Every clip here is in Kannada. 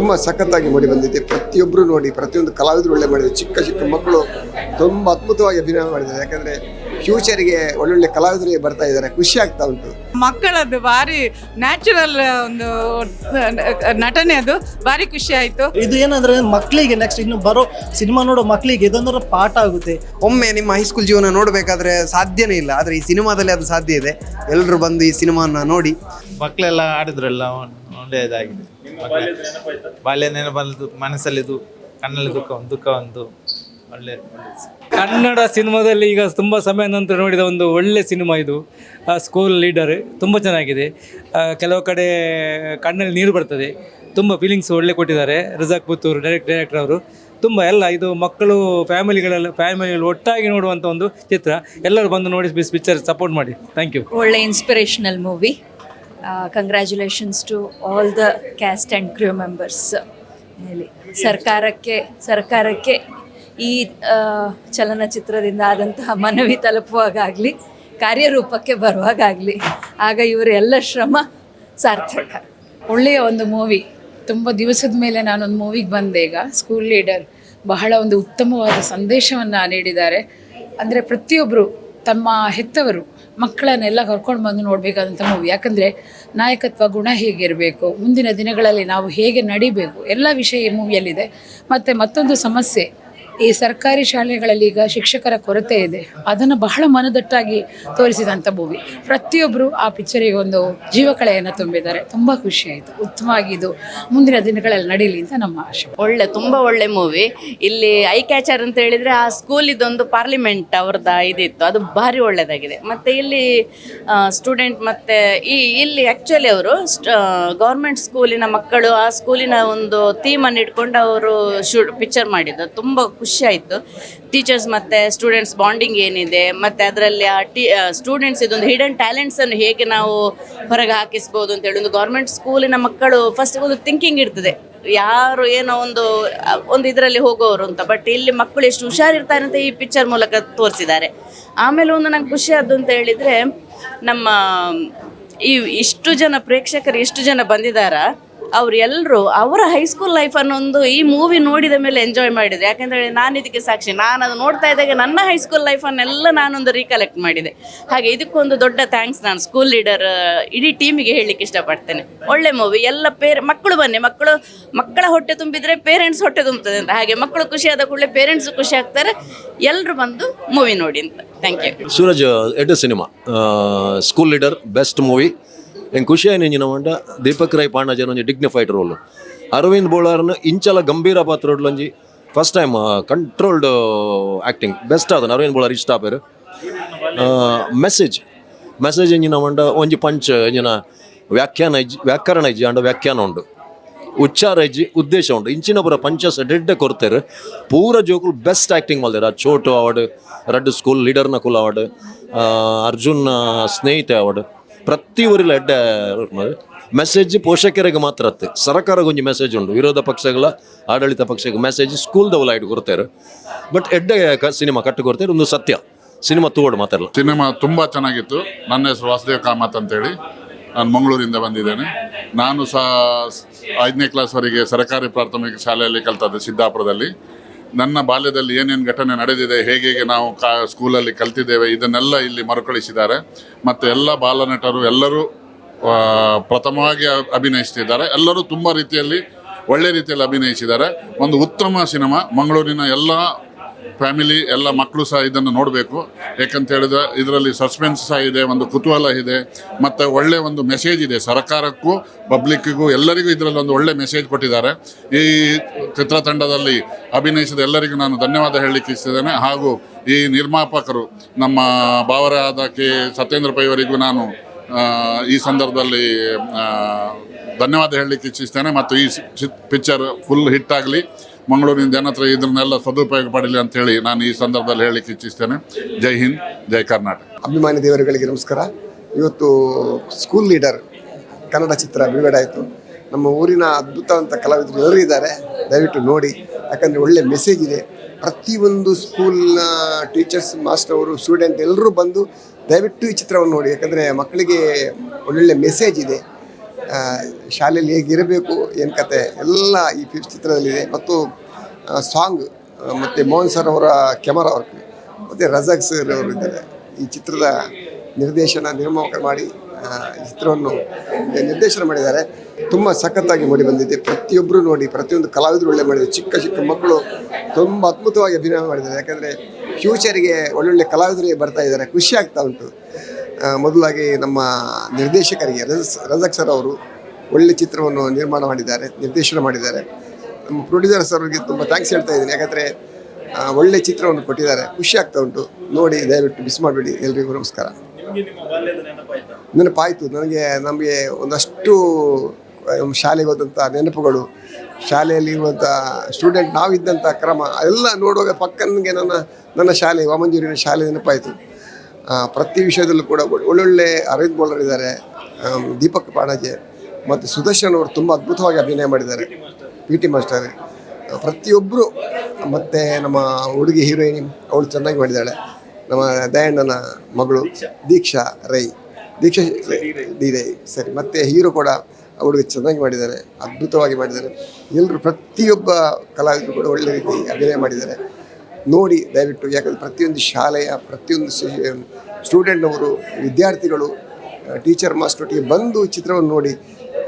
ತುಂಬ ಸಖತ್ತಾಗಿ ಮೂಡಿ ಬಂದಿದೆ. ಪ್ರತಿಯೊಬ್ಬರು ನೋಡಿ ಪ್ರತಿಯೊಂದು ಕಲಾವಿದರು ಒಳ್ಳೆ ಮಾಡಿದ್ದಾರೆ ಚಿಕ್ಕ ಚಿಕ್ಕ ಮಕ್ಕಳು ತುಂಬ ಅದ್ಭುತವಾಗಿ ಅಭಿನಯ ಮಾಡಿದ್ದಾರೆ. ಯಾಕಂದರೆ ಫ್ಯೂಚರ್ಗೆ ಒಳ್ಳೊಳ್ಳೆ ಕಲಾವಿದರಿಗೆ ಬರ್ತಾ ಇದ್ದಾರೆ. ಖುಷಿ ಆಗ್ತಾ ಉಂಟು. ಮಕ್ಕಳದ್ದು ಭಾರಿ ನ್ಯಾಚುರಲ್ ಒಂದು ನಟನೆ ಅದು. ಭಾರಿ ಖುಷಿ ಆಯ್ತು. ಇದು ಏನಂದ್ರೆ ಮಕ್ಕಳಿಗೆ ನೆಕ್ಸ್ಟ್ ಇನ್ನು ಬರೋ ಸಿನಿಮಾ ನೋಡೋ ಮಕ್ಕಳಿಗೆ ಇದೊಂದರ ಪಾಠ ಆಗುತ್ತೆ. ಒಮ್ಮೆ ನಿಮ್ಮ ಹೈಸ್ಕೂಲ್ ಜೀವನ ನೋಡಬೇಕಾದ್ರೆ ಸಾಧ್ಯನೇ ಇಲ್ಲ. ಆದರೆ ಈ ಸಿನಿಮಾದಲ್ಲಿ ಅದು ಸಾಧ್ಯ ಇದೆ. ಎಲ್ಲರೂ ಬಂದು ಈ ಸಿನಿಮಾನ ನೋಡಿ. ಮಕ್ಕಳೆಲ್ಲ ಆಡಿದ್ರೆಲ್ಲ ಒಳ್ಳೆಯದಾಗಿದೆ ಬಾಲ್ಯ ನೆನಪಲ್ಲಿ ಮನಸ್ಸಲ್ಲಿದ್ದು ಕಣ್ಣಲ್ಲಿ ದುಃಖ ದುಃಖ ಒಂದು ಒಳ್ಳೆ ಒಳ್ಳೆ ಕನ್ನಡ ಸಿನಿಮಾದಲ್ಲಿ ಈಗ ತುಂಬ ಸಮಯ ನಂತರ ನೋಡಿದ ಒಂದು ಒಳ್ಳೆ ಸಿನಿಮಾ ಇದು. ಸ್ಕೂಲ್ ಲೀಡರ್ ತುಂಬ ಚೆನ್ನಾಗಿದೆ. ಕೆಲವು ಕಡೆ ಕಣ್ಣಲ್ಲಿ ನೀರು ಬರ್ತದೆ. ತುಂಬ ಫೀಲಿಂಗ್ಸ್ ಒಳ್ಳೆ ಕೊಟ್ಟಿದ್ದಾರೆ. ರಜಾಕ್ ಪುತ್ತೂರು ಡೈರೆಕ್ಟ್ ಡೈರೆಕ್ಟರ್ ಅವರು. ತುಂಬ ಎಲ್ಲ ಇದು ಮಕ್ಕಳು ಫ್ಯಾಮಿಲಿಗಳೆಲ್ಲ ಫ್ಯಾಮಿಲಿಗಳು ಒಟ್ಟಾಗಿ ನೋಡುವಂಥ ಒಂದು ಚಿತ್ರ. ಎಲ್ಲರೂ ಬಂದು ನೋಡಿ ಪಿಕ್ಚರ್ ಸಪೋರ್ಟ್ ಮಾಡಿ. ಥ್ಯಾಂಕ್ ಯು ಒಳ್ಳೆ inspirational movie congratulations to all the cast and crew members ಹೇಳಿ, ಸರ್ಕಾರಕ್ಕೆ ಸರ್ಕಾರಕ್ಕೆ ಈ ಚಲನಚಿತ್ರದಿಂದ ಆದಂತಹ ಮನವಿ ತಲುಪುವಾಗಲಿ ಕಾರ್ಯರೂಪಕ್ಕೆ ಬರುವಾಗಲಿ ಆಗ ಇವರ ಎಲ್ಲ ಶ್ರಮ ಸಾರ್ಥಕ. ಒಳ್ಳೆಯ ಒಂದು ಮೂವಿ ತುಂಬ ದಿವಸದ ಮೇಲೆ ನಾನೊಂದು ಮೂವಿಗೆ ಬಂದೆ ಈಗ. ಸ್ಕೂಲ್ ಲೀಡರ್ ಬಹಳ ಒಂದು ಉತ್ತಮವಾದ ಸಂದೇಶವನ್ನು ನೀಡಿದ್ದಾರೆ. ಅಂದರೆ ಪ್ರತಿಯೊಬ್ಬರು ತಮ್ಮ ಹೆತ್ತವರು ಮಕ್ಕಳನ್ನೆಲ್ಲ ಕರ್ಕೊಂಡು ಬಂದು ನೋಡಬೇಕಾದಂಥ ಮೂವಿ ಯಾಕಂದರೆ ನಾಯಕತ್ವ ಗುಣ ಹೇಗಿರಬೇಕು? ಮುಂದಿನ ದಿನಗಳಲ್ಲಿ ನಾವು ಹೇಗೆ ನಡಿಬೇಕು? ಎಲ್ಲ ವಿಷಯ ಈ ಮೂವಿಯಲ್ಲಿದೆ ಮತ್ತು ಮತ್ತೊಂದು ಸಮಸ್ಯೆ. ಈ ಸರ್ಕಾರಿ ಶಾಲೆಗಳಲ್ಲಿ ಈಗ ಶಿಕ್ಷಕರ ಕೊರತೆ ಇದೆ. ಅದನ್ನು ಬಹಳ ಮನದಟ್ಟಾಗಿ ತೋರಿಸಿದಂಥ ಮೂವಿ. ಪ್ರತಿಯೊಬ್ಬರು ಆ ಪಿಕ್ಚರಿಗೆ ಒಂದು ಜೀವಕಳೆಯನ್ನು ತುಂಬಿದ್ದಾರೆ. ತುಂಬ ಖುಷಿ ಆಯಿತು. ಉತ್ತಮವಾಗಿ ಇದು ಮುಂದಿನ ದಿನಗಳಲ್ಲಿ ನಡೀಲಿ ಅಂತ ನಮ್ಮ ಆಶೆ. ಒಳ್ಳೆ, ತುಂಬ ಒಳ್ಳೆ ಮೂವಿ. ಇಲ್ಲಿ ಐ ಕ್ಯಾಚರ್ ಅಂತ ಹೇಳಿದರೆ ಆ ಸ್ಕೂಲ್ ಇದೊಂದು ಪಾರ್ಲಿಮೆಂಟ್ ಅವ್ರದ್ದು ಇದಿತ್ತು. ಅದು ಭಾರಿ ಒಳ್ಳೆಯದಾಗಿದೆ ಮತ್ತು ಇಲ್ಲಿ ಸ್ಟೂಡೆಂಟ್ ಮತ್ತು ಈ, ಇಲ್ಲಿ ಆ್ಯಕ್ಚುಲಿ ಅವರು ಗೌರ್ಮೆಂಟ್ ಸ್ಕೂಲಿನ ಮಕ್ಕಳು ಆ ಸ್ಕೂಲಿನ ಒಂದು ಥೀಮನ್ನು ಇಟ್ಕೊಂಡು ಅವರು ಶೂ ಪಿಕ್ಚರ್ ಮಾಡಿದ್ದು. ತುಂಬ ಖುಷಿ. ಆಯಿತು ಟೀಚರ್ಸ್ ಮತ್ತು ಸ್ಟೂಡೆಂಟ್ಸ್ ಬಾಂಡಿಂಗ್ ಏನಿದೆ, ಮತ್ತು ಅದರಲ್ಲಿ ಆ ಟಿ ಸ್ಟೂಡೆಂಟ್ಸ್ ಇದೊಂದು ಹಿಡನ್ ಟ್ಯಾಲೆಂಟ್ಸನ್ನು ಹೇಗೆ ನಾವು ಹೊರಗೆ ಹಾಕಿಸ್ಬೋದು ಅಂತೇಳಿ ಒಂದು ಗೌರ್ಮೆಂಟ್ ಸ್ಕೂಲಿನ ಮಕ್ಕಳು ಫಸ್ಟ್ ಒಂದು ಥಿಂಕಿಂಗ್ ಇರ್ತದೆ. ಯಾರು ಏನೋ ಒಂದು ಒಂದು ಇದರಲ್ಲಿ ಹೋಗೋರು ಅಂತ ಬಟ್ ಇಲ್ಲಿ ಮಕ್ಕಳು ಎಷ್ಟು ಹುಷಾರಿರ್ತಾರೆ ಅಂತ ಈ ಪಿಕ್ಚರ್ ಮೂಲಕ ತೋರಿಸಿದ್ದಾರೆ. ಆಮೇಲೆ ಒಂದು ನಂಗೆ ಖುಷಿ ಆದ್ದು ಅಂತ ಹೇಳಿದರೆ, ನಮ್ಮ ಈ ಇಷ್ಟು ಜನ ಪ್ರೇಕ್ಷಕರು ಎಷ್ಟು ಜನ ಬಂದಿದ್ದಾರ ಅವ್ರು ಎಲ್ಲರೂ ಅವರ ಹೈಸ್ಕೂಲ್ ಲೈಫ್ ಒಂದು ಈ ಮೂವಿ ನೋಡಿದ ಮೇಲೆ ಎಂಜಾಯ್ ಮಾಡಿದೆ. ಯಾಕೆಂದರೆ ನಾನು ಇದಕ್ಕೆ ಸಾಕ್ಷಿ. ನಾನು ಅದು ನೋಡ್ತಾ ಇದ್ದಾಗ ನನ್ನ ಹೈಸ್ಕೂಲ್ ಲೈಫನ್ನೆಲ್ಲ ನಾನೊಂದು ರೀಕಲೆಕ್ಟ್ ಮಾಡಿದೆ. ಹಾಗೆ ಇದಕ್ಕೊಂದು ದೊಡ್ಡ ಥ್ಯಾಂಕ್ಸ್ ನಾನು ಸ್ಕೂಲ್ ಲೀಡರ್ ಇಡೀ ಟೀಮಿಗೆ ಹೇಳಲಿಕ್ಕೆ ಇಷ್ಟಪಡ್ತೇನೆ. ಒಳ್ಳೆ ಮೂವಿ ಎಲ್ಲ ಪೇರ್, ಮಕ್ಕಳು ಬನ್ನಿ. ಮಕ್ಕಳು, ಮಕ್ಕಳ ಹೊಟ್ಟೆ ತುಂಬಿದ್ರೆ ಪೇರೆಂಟ್ಸ್ ಹೊಟ್ಟೆ ತುಂಬುತ್ತದೆ ಅಂತ. ಹಾಗೆ ಮಕ್ಕಳು ಖುಷಿ ಆದ ಕೂಡಲೇ ಪೇರೆಂಟ್ಸ್ ಖುಷಿ ಆಗ್ತಾರೆ. ಎಲ್ಲರೂ ಬಂದು ಮೂವಿ ನೋಡಿ ಅಂತ. Thank you Suraj Ed cinema. School leader best movie ಹೆಂಗೆ ಖುಷಿ ಆಯ್ತು ಮಂಡ? ದೀಪಕ್ ರೈ ಪಾಂಡಜನ್ ಒಂಜಿ ಡಿಗ್ನಿಫೈಡ್ ರೋಲ್ ಅರವಿಂದ್ ಬೋಳಾರ್ನ ಇಂಚಲ ಗಂಭೀರ ಪಾತ್ರ ಒಂಜಿ first time controlled acting best ಆದನು Aravind Bolar ಇಷ್ಟ ಆಪೇರು ಮೆಸೇಜ್ ಮೆಸೇಜ್ ಎಂಜಿನ ಮಂಡ ಒಂಜಿ ಪಂಚ್ ಇಂಜಿನ ವ್ಯಾಖ್ಯಾನ ಇಜ್ಜಿ ವ್ಯಾಕರಣ ಇಜ್ಜಿ ಅಂಡ ವ್ಯಾಖ್ಯಾನ ಉಂಡು. ಉಚ್ಚಾರ ಇಜ್ಜಿ ಉದ್ದೇಶ ಉಂಟು ಇಂಚಿನ ಪುರ ಪಂಚ ಡೆಡ್ಡೆ ಕೊರ್ತಾರೆ ಪೂರ ಜೋಕುಲು ಬೆಸ್ಟ್ ಆ್ಯಕ್ಟಿಂಗ್ ಮಲ್ದಾರೆ. ಆ ಚೋಟು ಅವಾರ್ಡ್ ರೆಡ್ ಸ್ಕೂಲ್ ಲೀಡರ್ನ ಕುಲ್ ಅವಾರ್ಡ್ ಅರ್ಜುನ್ ಸ್ನೇಹಿತೆ ಅವಾರ್ಡ್ ಪ್ರತಿ ಊರಿಲ್ಲ ಅಡ್ಡ ಮೆಸೇಜ್ ಪೋಷಕರಿಗೆ ಮಾತ್ರ ಅತ್ತೆ. ಸರ್ಕಾರ ಒಂದು ಮೆಸೇಜ್ ಉಂಟು. ವಿರೋಧ ಪಕ್ಷಗಳ, ಆಡಳಿತ ಪಕ್ಷಕ್ಕೆ ಮೆಸೇಜ್ ಸ್ಕೂಲ್ದವಲ್ಲ ಇಟ್ಟು ಕೊಡ್ತಾರೆ ಬಟ್ ಎಡ್ಡೆ ಸಿನಿಮಾ ಕಟ್ಟು ಕೊಡ್ತಾರೆ ಒಂದು ಸತ್ಯ. ಸಿನಿಮಾ ತೋಡು ಮಾತಾಡಲ್ಲ ಸಿನಿಮಾ ತುಂಬ ಚೆನ್ನಾಗಿತ್ತು. ನನ್ನ ಹೆಸರು ವಾಸುದೇವ್ ಕಾಮತ್ ಅಂತೇಳಿ. ನಾನು ಮಂಗಳೂರಿಂದ ಬಂದಿದ್ದೇನೆ. ನಾನು ಸಹ ಐದನೇ ಕ್ಲಾಸ್ವರೆಗೆ ಸರ್ಕಾರಿ ಪ್ರಾಥಮಿಕ ಶಾಲೆಯಲ್ಲಿ ಕಲ್ತದ್ದು ಸಿದ್ದಾಪುರದಲ್ಲಿ. ನನ್ನ ಬಾಲ್ಯದಲ್ಲಿ ಏನೇನು ಘಟನೆ ನಡೆದಿದೆ, ಹೇಗೆ ಹೇಗೆ ನಾವು ಕಾ ಸ್ಕೂಲಲ್ಲಿ ಕಲ್ತಿದ್ದೇವೆ, ಇದನ್ನೆಲ್ಲ ಇಲ್ಲಿ ಮರುಕಳಿಸಿದ್ದಾರೆ. ಮತ್ತು ಎಲ್ಲ ಬಾಲನಟರು ಎಲ್ಲರೂ ಪ್ರಥಮವಾಗಿ ಅಭಿನಯಿಸ್ತಿದ್ದಾರೆ. ಎಲ್ಲರೂ ತುಂಬ ರೀತಿಯಲ್ಲಿ ಒಳ್ಳೆ ರೀತಿಯಲ್ಲಿ ಅಭಿನಯಿಸಿದ್ದಾರೆ. ಒಂದು ಉತ್ತಮ ಸಿನಿಮಾ, ಮಂಗಳೂರಿನ ಎಲ್ಲ ಫ್ಯಾಮಿಲಿ ಎಲ್ಲ ಮಕ್ಕಳು ಸಹ ಇದನ್ನು ನೋಡಬೇಕು. ಯಾಕಂತ ಹೇಳಿದ್ರೆ ಇದರಲ್ಲಿ ಸಸ್ಪೆನ್ಸ್ ಸಹ ಇದೆ, ಒಂದು ಕುತೂಹಲ ಇದೆ, ಮತ್ತು ಒಳ್ಳೆ ಒಂದು ಮೆಸೇಜ್ ಇದೆ. ಸರ್ಕಾರಕ್ಕೂ ಪಬ್ಲಿಕ್ಕಿಗೂ ಎಲ್ಲರಿಗೂ ಇದರಲ್ಲಿ ಒಂದು ಒಳ್ಳೆ ಮೆಸೇಜ್ ಕೊಟ್ಟಿದ್ದಾರೆ. ಈ ಚಿತ್ರತಂಡದಲ್ಲಿ ಅಭಿನಯಿಸಿದ ಎಲ್ಲರಿಗೂ ನಾನು ಧನ್ಯವಾದ ಹೇಳಲಿಕ್ಕೆ ಇಷ್ಟಿದ್ದೇನೆ ಹಾಗೂ ಈ ನಿರ್ಮಾಪಕರು, ನಮ್ಮ ಭಾವರಾದ ಕೆ ಸತ್ಯೇಂದ್ರ ಪೈವರಿಗೂ ನಾನು ಈ ಸಂದರ್ಭದಲ್ಲಿ ಧನ್ಯವಾದ ಹೇಳಲಿಕ್ಕೆ ಇಚ್ಛಿಸ್ತೇನೆ ಮತ್ತು ಈ ಪಿಕ್ಚರ್ ಫುಲ್ ಹಿಟ್ ಆಗಲಿ. ಮಂಗಳೂರಿನ ಜನತ್ರ ಇದನ್ನೆಲ್ಲ ಸದುಪಯೋಗ ಪಡಲಿ ಅಂತ ಹೇಳಿ ನಾನು ಈ ಸಂದರ್ಭದಲ್ಲಿ ಹೇಳಿಕ್ಕೆ ಇಚ್ಛಿಸ್ತೇನೆ. ಜೈ ಹಿಂದ್, ಜೈ ಕರ್ನಾಟಕ. ಅಭಿಮಾನಿ ದೇವರುಗಳಿಗೆ ನಮಸ್ಕಾರ. ಇವತ್ತು ಸ್ಕೂಲ್ ಲೀಡರ್ ಕನ್ನಡ ಚಿತ್ರ ಬಿಡುಗಡೆ ಆಯಿತು. ನಮ್ಮ ಊರಿನ ಅದ್ಭುತವಂತ ಕಲಾವಿದರು ಎಲ್ಲರೂ ಇದ್ದಾರೆ. ದಯವಿಟ್ಟು ನೋಡಿ, ಯಾಕಂದರೆ ಒಳ್ಳೆ ಮೆಸೇಜ್ ಇದೆ. ಪ್ರತಿಯೊಂದು ಸ್ಕೂಲ್ನ ಟೀಚರ್ಸ್ ಮಾಸ್ಟರ್ ಅವರು ಸ್ಟೂಡೆಂಟ್ ಎಲ್ಲರೂ ಬಂದು ದಯವಿಟ್ಟು ಈ ಚಿತ್ರವನ್ನು ನೋಡಿ. ಯಾಕಂದರೆ ಮಕ್ಕಳಿಗೆ ಒಳ್ಳೊಳ್ಳೆ ಮೆಸೇಜ್ ಇದೆ. ಶಾಲೆಯಲ್ಲಿ ಹೇಗಿರಬೇಕು ಏನು ಕತೆ, ಎಲ್ಲ ಈ ಚಿತ್ರದಲ್ಲಿದೆ. ಮತ್ತು ಸಾಂಗ್ ಮತ್ತು ಮೋಹನ್ ಸರ್ ಅವರ ಕ್ಯಾಮರಾ ವರ್ಕ್, ಮತ್ತು ರಜಾಕ್ ಸರ್ ಅವರು ಇದ್ದಾರೆ. ಈ ಚಿತ್ರದ ನಿರ್ದೇಶನ, ನಿರ್ಮಾಪಕ ಮಾಡಿ ಈ ಚಿತ್ರವನ್ನು ನಿರ್ದೇಶನ ಮಾಡಿದ್ದಾರೆ. ತುಂಬ ಸಖತ್ತಾಗಿ ಮೂಡಿ ಬಂದಿದೆ. ಪ್ರತಿಯೊಬ್ಬರು ನೋಡಿ, ಪ್ರತಿಯೊಂದು ಕಲಾವಿದರು ಒಳ್ಳೆ ಮಾಡಿದ್ದಾರೆ. ಚಿಕ್ಕ ಚಿಕ್ಕ ಮಕ್ಕಳು ತುಂಬ ಅದ್ಭುತವಾಗಿ ಅಭಿನಯ ಮಾಡಿದ್ದಾರೆ. ಯಾಕಂದರೆ ಫ್ಯೂಚರಿಗೆ ಒಳ್ಳೊಳ್ಳೆ ಕಲಾವಿದರಿಗೆ ಬರ್ತಾ ಇದ್ದಾರೆ. ಖುಷಿ ಆಗ್ತಾ ಉಂಟು. ಮೊದಲಾಗಿ ನಮ್ಮ ನಿರ್ದೇಶಕರಿಗೆ ರಜ ರಜಕ್ ಸರ್ ಅವರು ಒಳ್ಳೆ ಚಿತ್ರವನ್ನು ನಿರ್ಮಾಣ ಮಾಡಿದ್ದಾರೆ ನಿರ್ದೇಶನ ಮಾಡಿದ್ದಾರೆ. ನಮ್ಮ ಪ್ರೊಡ್ಯೂಸರ್ ಸರ್ ಅವರಿಗೆ ತುಂಬ ಥ್ಯಾಂಕ್ಸ್ ಹೇಳ್ತಾ ಇದ್ದೀನಿ. ಯಾಕಂದರೆ ಒಳ್ಳೆ ಚಿತ್ರವನ್ನು ಕೊಟ್ಟಿದ್ದಾರೆ. ಖುಷಿ ಆಗ್ತಾ ಉಂಟು. ನೋಡಿ ದಯವಿಟ್ಟು ಮಿಸ್ ಮಾಡಬೇಡಿ. ಎಲ್ರಿಗೂ ನಮಸ್ಕಾರ. ನೆನಪಾಯಿತು? ನನಗೆ ನಮಗೆ ಒಂದಷ್ಟು ಶಾಲೆಗೆ ಹೋದಂಥ ನೆನಪುಗಳು ಶಾಲೆಯಲ್ಲಿ ಇರುವಂಥ ಸ್ಟೂಡೆಂಟ್ ನಾವಿದ್ದಂಥ ಕ್ರಮ ಎಲ್ಲ ನೋಡುವಾಗ ಪಕ್ಕನಿಗೆ ನನ್ನ ನನ್ನ ಶಾಲೆ ವಾಮಂಜೂರಿನ ಶಾಲೆ ನೆನಪಾಯಿತು. ಪ್ರತಿ ವಿಷಯದಲ್ಲೂ ಕೂಡ ಒಳ್ಳೊಳ್ಳೆ ಅರವಿಂದ್ ಬೋಲರ್ ಇದ್ದಾರೆ ದೀಪಕ್ ಪಾಣಜೆ ಮತ್ತು ಸುದರ್ಶನ್ ಅವರು ತುಂಬ ಅದ್ಭುತವಾಗಿ ಅಭಿನಯ ಮಾಡಿದ್ದಾರೆ. ಪಿ ಟಿ ಮಾಸ್ಟರ್ ಪ್ರತಿಯೊಬ್ಬರು ಮತ್ತು ನಮ್ಮ ಹುಡುಗಿ ಹೀರೋಯಿನ್ ಅವಳು ಚೆನ್ನಾಗಿ ಮಾಡಿದ್ದಾಳೆ. ನಮ್ಮ ದಯಣ್ಣನ ಮಗಳು ದೀಕ್ಷಾ ರೈ. ದೀಕ್ಷಾ ಡಿ ರೈ. ಸರಿ, ಮತ್ತು ಹೀರೋ ಕೂಡ ಹುಡುಗಿ ಚೆನ್ನಾಗಿ ಮಾಡಿದ್ದಾರೆ, ಅದ್ಭುತವಾಗಿ ಮಾಡಿದ್ದಾರೆ. ಎಲ್ಲರೂ ಪ್ರತಿಯೊಬ್ಬ ಕಲಾವಿದರು ಕೂಡ ಒಳ್ಳೆ ರೀತಿ ಅಭಿನಯ ಮಾಡಿದ್ದಾರೆ. ನೋಡಿ ದಯವಿಟ್ಟು, ಯಾಕಂದರೆ ಪ್ರತಿಯೊಂದು ಶಾಲೆಯ, ಪ್ರತಿಯೊಂದು ಸ್ಟೂಡೆಂಟ್ನವರು, ವಿದ್ಯಾರ್ಥಿಗಳು ಟೀಚರ್ ಮಾಸ್ಟರೊಟ್ಟಿಗೆ ಬಂದು ಚಿತ್ರವನ್ನು ನೋಡಿ,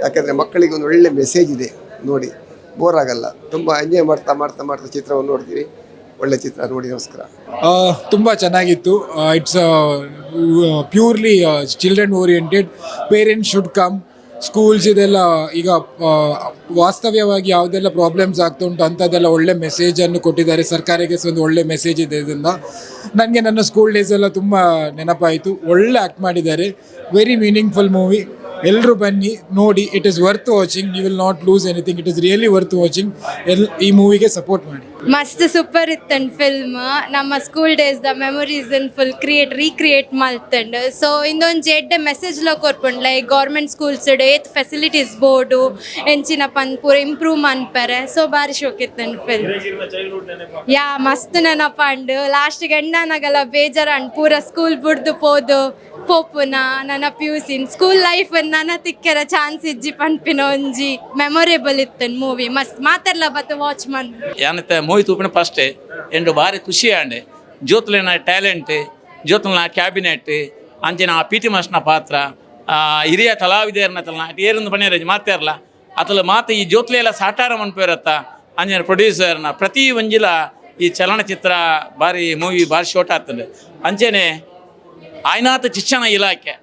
ಯಾಕೆಂದರೆ ಮಕ್ಕಳಿಗೆ ಒಂದು ಒಳ್ಳೆ ಮೆಸೇಜ್ ಇದೆ ನೋಡಿ. ಬೋರ್ ಆಗಲ್ಲ. ತುಂಬ ಎಂಜಾಯ್ ಮಾಡ್ತಾ ಮಾಡ್ತಾ ಮಾಡ್ತಾ ಚಿತ್ರವನ್ನು ನೋಡ್ತೀವಿ ಒಳ್ಳೆ ಚಿತ್ರ ನೋಡಿ, ನಮಸ್ಕಾರ. ತುಂಬ ಚೆನ್ನಾಗಿತ್ತು. It's purely children oriented parents should come schools ಇದೆಲ್ಲ ಈಗ ವಾಸ್ತವ್ಯವಾಗಿ ಯಾವುದೆಲ್ಲ ಪ್ರಾಬ್ಲಮ್ಸ್ ಆಗ್ತಾ ಉಂಟು ಅಂಥದ್ದೆಲ್ಲ ಒಳ್ಳೆ ಮೆಸೇಜನ್ನು ಕೊಟ್ಟಿದ್ದಾರೆ. ಸರ್ಕಾರಕ್ಕೆ ಸಹ ಒಂದು ಒಳ್ಳೆ ಮೆಸೇಜ್ ಇದೆ ಇದರಿಂದ ನನಗೆ ನನ್ನ ಸ್ಕೂಲ್ ಡೇಸ್ ಎಲ್ಲ ತುಂಬ ನೆನಪಾಯಿತು. ಒಳ್ಳೆ ಆ್ಯಕ್ಟ್ ಮಾಡಿದ್ದಾರೆ. ವೆರಿ ಮೀನಿಂಗ್ಫುಲ್ ಮೂವಿ ಎಲ್ಲರೂ ಬನ್ನಿ, ನೋಡಿ. It is worth watching you will not lose anything it is really worth watching L, ಈ ಮೂವಿಗೆ ಸಪೋರ್ಟ್ ಮಾಡಿ. ಮಸ್ತ್ ಸೂಪರ್ ಇತ್ತಂಡ್ ಫಿಲ್ಮ್ ನಮ್ಮ school days the memories in full create recreate ಮಾಡ್ತಂಡ್. So ಇಂದೊಂದು ಮೆಸೇಜ್ ಲೋ ಕೊರ್ಪುಂಡ್ ಲೈಕ್ ಗೌರ್ಮೆಂಟ್ ಸ್ಕೂಲ್ಸ್ ಏತ್ ಫೆಸಿಲಿಟೀಸ್ ಬೋರ್ಡು ಎಂಚಿನ ಪನ್ ಪೂರ ಇಂಪ್ರೂವ್ ಮನ್ಪರೆ ಸೊ ಬಾರಿ ಶೋಕಿತ್ತಂಡ್ ಫಿಲ್ಮ್ ಯಾ, ಮಸ್ತ್ ನೆನಪಂಡ್ ಲಾಸ್ಟ್ ಗಂಡನಗಲ ಬೇಜಾರಂಡ್ ಪೂರ ಸ್ಕೂಲ್ ಬಿಡ್ದು ಪೋದು. ಪೋಪುನ ನನ್ನ ಪ್ಯೂಸಿನ್ ಸ್ಕೂಲ್ ಲೈಫ್ ನನ್ನ ತಿಕ್ಕರ ಚಾನ್ಸ್ ಇಜ್ಜಿ ಪನ್ಪಿನ ಒಂಜಿ. ಮೆಮೊರೇಬಲ್ ಇತ್ತನ್ ಮೂವಿ ಮಸ್ತ್ ಮಾತಾಡ್ಲ ಬತ್ತು ವಾಚ್ ಮನ್ ಮೂವಿ ತೂಪಿನ ಫಸ್ಟೇ ಎಂಡು ಭಾರಿ ಖುಷಿ ಆಂಡೆ. ಜ್ಯೋತ್ಲಿನ ಟ್ಯಾಲೆಂಟ್ ಜ್ಯೋತ್ಲಿನ ಕ್ಯಾಬಿನೆಟ್ ಅಂಚಿನ ಆ ಪಿ ಟಿ ಮಾಸ್ಟರ್ನ ಪಾತ್ರ ಹಿರಿಯ ಕಲಾವಿದರನ್ನ ತಲ ಏರೊಂದು ಬಣ್ಣ ಮಾತಾರಲ್ಲ ಅತಲ ಮಾತ ಈ ಜ್ಯೋತ್ಲಿ ಎಲ್ಲ ಸಾಟಾರ ಮನ್ಪೇರತ್ತ ಅಂಜಿನ ಪ್ರೊಡ್ಯೂಸರ್ನ ಪ್ರತಿ ಒಂಜಿಲ ಈ ಚಲನಚಿತ್ರ ಭಾರಿ ಮೂವಿ ಭಾರಿ ಶೋಟ್ ಆಗ್ತದೆ. ಅಂಚೆನೆ ಆಯ್ನಾಥ ಶಿಕ್ಷಣ ಇಲಾಖೆ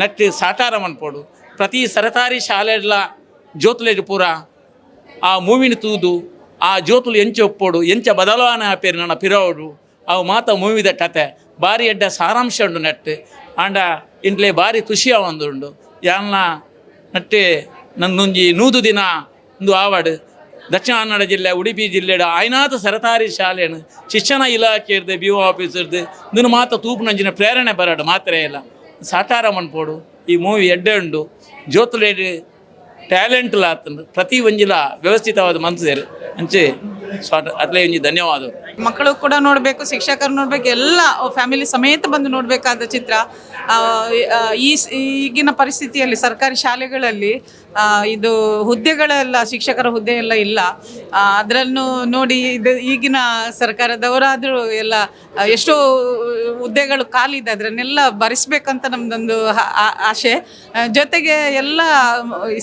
ನಟ್ಟಿ ಸಾಟಾರ ಮನ್ಪೋಡು ಪ್ರತಿ ಸರಕಾರಿ ಶಾಲೆಡ್ಲ ಜ್ಯೋತ್ಲೇಜ್ ಪೂರ ಆ ಮೂವಿನ ತೂದು ಆ ಜ್ಯೋತುಲು ಎಂಚ ಒಪ್ಪೋಡು, ಎಂಚ ಬದಲಾವಣೆ ಆಪೇರು ನನ್ನ ಪಿರೋಡು. ಅವು ಮಾತ ಮೂವಿದ ಕತೆ. ಭಾರಿ ಎಡ್ಡ ಸಾರಾಂಶ ಉಂಡು ನೆಟ್ಟು. ಆಂಡ ಇಂಟ್ಲೆ ಭಾರಿ ಖುಷಿ ಉಂಡು ಯಾನ್ನ ನಟ್ಟೆ ನನ್ನೊಂಜಿ ನೂದು ದಿನ ಒಂದು ಆವಡ್. ದಕ್ಷಿಣ ಕನ್ನಡ ಜಿಲ್ಲೆ, ಉಡುಪಿ ಜಿಲ್ಲೆ ಆಯ್ನಾತ ಸರತಾರಿ ಶಾಲೆಯನ್ನು ಶಿಕ್ಷಣ ಇಲಾಖೆರ್ದು, ಬಿ ಒ ಆಫೀಸರ್ದು ಇದನ್ನು ಮಾತ ತೂಪು ನಂಜಿನ ಪ್ರೇರಣೆ ಬರಡು, ಮಾತ್ರ ಇಲ್ಲ. ಸಾಕಾರ ಮನ್ಪೋಡು. ಈ ಮೂವಿ ಎಡ್ಡೆ ಉಂಡು. ಜ್ಯೋತುಲೇಡ್ ಟ್ಯಾಲೆಂಟ್ ಲಾತಂಡು ಪ್ರತಿ ಒಂಜಿಲ ವ್ಯವಸ್ಥಿತವಾದ ಮನ್ಸೇರು ಅಂಚೆ ಸ್ವಾಟ ಅತ್ಲೇ ಒಂಜಿ ಧನ್ಯವಾದ ಮಕ್ಕಳು ಕೂಡ ನೋಡಬೇಕು, ಶಿಕ್ಷಕರು ನೋಡಬೇಕು, ಎಲ್ಲ ಫ್ಯಾಮಿಲಿ ಸಮೇತ ಬಂದು ನೋಡಬೇಕಾದ ಚಿತ್ರ. ಈ ಈಗಿನ ಪರಿಸ್ಥಿತಿಯಲ್ಲಿ ಸರ್ಕಾರಿ ಶಾಲೆಗಳಲ್ಲಿ ಇದು ಹುದ್ದೆಗಳೆಲ್ಲ, ಶಿಕ್ಷಕರ ಹುದ್ದೆ ಎಲ್ಲ ಇಲ್ಲ ಅದರಲ್ಲೂ ನೋಡಿ ಇದು ಈಗಿನ ಸರ್ಕಾರದವರಾದರೂ ಎಲ್ಲ ಎಷ್ಟೋ ಹುದ್ದೆಗಳು ಖಾಲಿ ಇದೆ ಅದರನ್ನೆಲ್ಲ ಭರಿಸ್ಬೇಕಂತ ನಮ್ಮದೊಂದು ಆಶೆ. ಜೊತೆಗೆ ಎಲ್ಲ